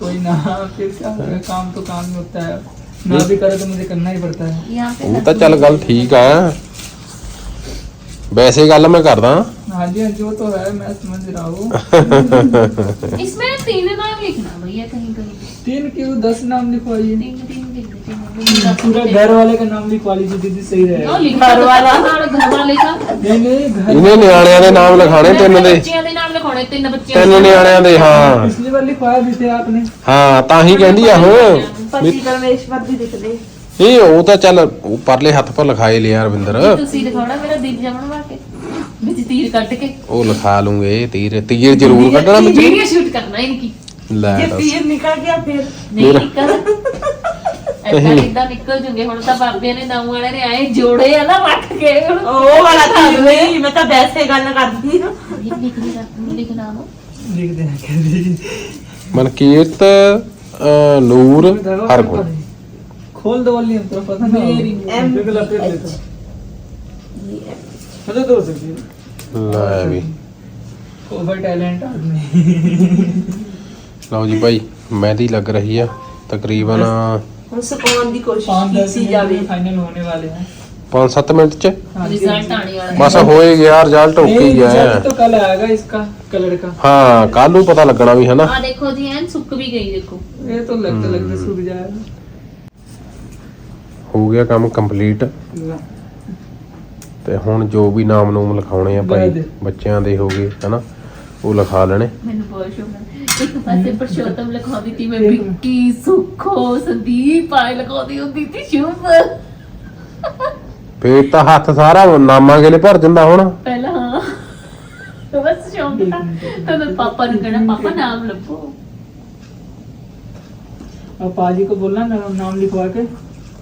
कोई ना फिर क्या होगा काम तो काम ही होता है ना भी करे तो मुझे करना ही पड़ता है वो तो चल गल ठीक है ਵੈਸੇ ਗੱਲ ਮੈਂ ਕਰਦਾ हाँ जी हाँ जी वो तो है मैं समझ रहा हूँ इसमें तीन नाम लिखना भैया कहीं कहीं तीन क्यों दस नाम लिखवाइए तीन तीन लिख दे, तीन पूरा घर वाले का नाम लिखवा लीजिए दीदी सही ਉਹ रहेगा ਲਿਖਾ ਘਰ ਵਾਲਾ। ਨਾਲ ਘਰ ਵਾਲੇ ਦਾ नहीं नहीं घर ਇਹਨੇ ਨਿਆਣਿਆਂ ਦੇ ਨਾਮ ਲਿਖਾਣੇ ਤਿੰਨ ਦੇ ਬੱਚਿਆਂ ਦੇ ਨਾਮ ਲਿਖਾਉਣੇ ਤਿੰਨ ਬੱਚਿਆਂ ਤਿੰਨ ਨਿਆਣਿਆਂ ਦੇ ਹਾਂ पिछली बार लिखवाया भी थे आपने ਹਾਂ ਤਾਂ ਹੀ ਕਹਿੰਦੀ ਆ ਉਹ ਪਤੀ ਪਰਮੇਸ਼ਵਰ ਦੀ ਦਿਖਦੇ ਇਹ ਉਹ ਤਾਂ ਚੱਲ ਪਰਲੇ ਹੱਥ ਪਰ ਲਿਖਾਏ ਲਿਆ ਰਵਿੰਦਰ। ਤੁਸੀਂ ਲਿਖਾਉਣਾ ਮੇਰਾ ਦਿਲ ਜਮਣ ਵਾ ਵਿੱਚ ਤੀਰ ਕੱਢ ਕੇ। ਉਹ ਲਿਖਾ ਲੂੰਗੇ ਤੀਰ ਤੀਰ ਜ਼ਰੂਰ ਕੱਢਣਾ ਵਿੱਚ। ਵੀਡੀਓ ਨਿਕਲ ਜੂਗੇ ਹੁਣ ਤਾਂ ਬਾਬੇ ਨੇ ਨਾਉ ਵਾਲੇ ਨੇ ਆਏ ਜੋੜੇ ਆ ਨਾ ਰੱਖ ਕੇ। ਉਹ ਵਾਲਾ ਤਾਂ ਨਹੀਂ ਮੈਂ ਤਾਂ ਵੈਸੇ ਗੱਲ ਕਰਦੀ ਹਾਂ। ਲਿਖਣਾ ਨੂੰ ਲਿਖ ਦੇਣਾ ਮਨਕੀਰਤ खोल दो वाली हम तो पता नहीं एम बिल्कुल लपेट लेता अच्छा दो सकती ਲੈ ਵੀ ओवर टैलेंट आदमी ਲਓ ਜੀ ਭਾਈ ਮਹਿੰਦੀ ਲੱਗ ਰਹੀ ਆ ਤਕਰੀਬਨ ਹੁਣ ਸੁਕਾਉਣ ਦੀ ਕੋਸ਼ਿਸ਼ पाँच दस ਕੀਤੀ ਜਾਵੇ मिनट फाइनल होने वाले हैं 5-7 ਮਿੰਟ ਚ हाँ जी ਰਿਜ਼ਲਟ ਆਣੇ ਵਾਲਾ ਬਸ ਹੋਏ ਗਿਆ ਰਿਜ਼ਲਟ ਓਕੇ नहीं ਹੀ ਆ result तो कल आएगा इसका कलर का ਹਾਂ ਕੱਲ ਨੂੰ ਪਤਾ ਲੱਗਣਾ ਵੀ ਹਨਾ ਆ ਦੇਖੋ ਜੀ ਐਨ ਸੁੱਕ ਵੀ ਗਈ ਦੇਖੋ ये तो लगते लगते सूख जाएगा ਹੋ ਗਿਆ ਕੰਮ ਕੰਪਲੀਟ ਤੇ ਹੁਣ ਜੋ ਵੀ ਨਾਮ ਨੂਮ ਲਿਖਾਉਣੇ ਆ ਭਾਈ ਬੱਚਿਆਂ ਦੇ ਹੋ ਗਏ ਹਨਾ? ਉਹ ਲਿਖਾ ਲੈਣੇ। ਮੈਨੂੰ ਬਹੁਤ ਸ਼ੌਕ ਹੈ ਇੱਕ ਪਾਸੇ ਪਰਸ਼ੋਤਮ ਲਿਖਾਉਂਦੀ ਤੀ ਮੈਂ ਵਿੱਕੀ ਸੁਖੋ ਸੰਦੀਪ ਆਇ ਲਿਖਾਉਂਦੀ ਹੁੰਦੀ ਤੀ ਸ਼ੁਭ। ਫੇਰ ਹੱਥ ਸਾਰਾ ਨਾਮਾਂ ਗੇਲੇ ਭਰ ਜਾਂਦਾ ਹੁਣ। ਪਹਿਲਾਂ ਹਾਂ। ਬਸ ਸ਼ੌਂਕ ਤਾਂ ਪਾਪਾ ਨੂੰ ਕਹਿਣਾ ਪਾਪਾ ਨਾਮ ਲੱਭੋ। ਆ ਪਾਜੀ ਕੋ ਬੋਲਣਾ ਨਾਮ ਲਿਖਵਾ ਕੇ।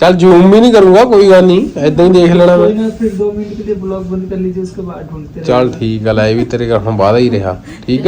चल जूम भी नहीं करूंगा कोई गल नहीं ऐदा ही देख लेना कोई मैं ना, फिर दो मिनट के लिए ब्लॉग बंद कर लीजिए उसके बाद ढूंढते चल ठीक है लाइव भी तेरे का हम वादा ही रहा ठीक है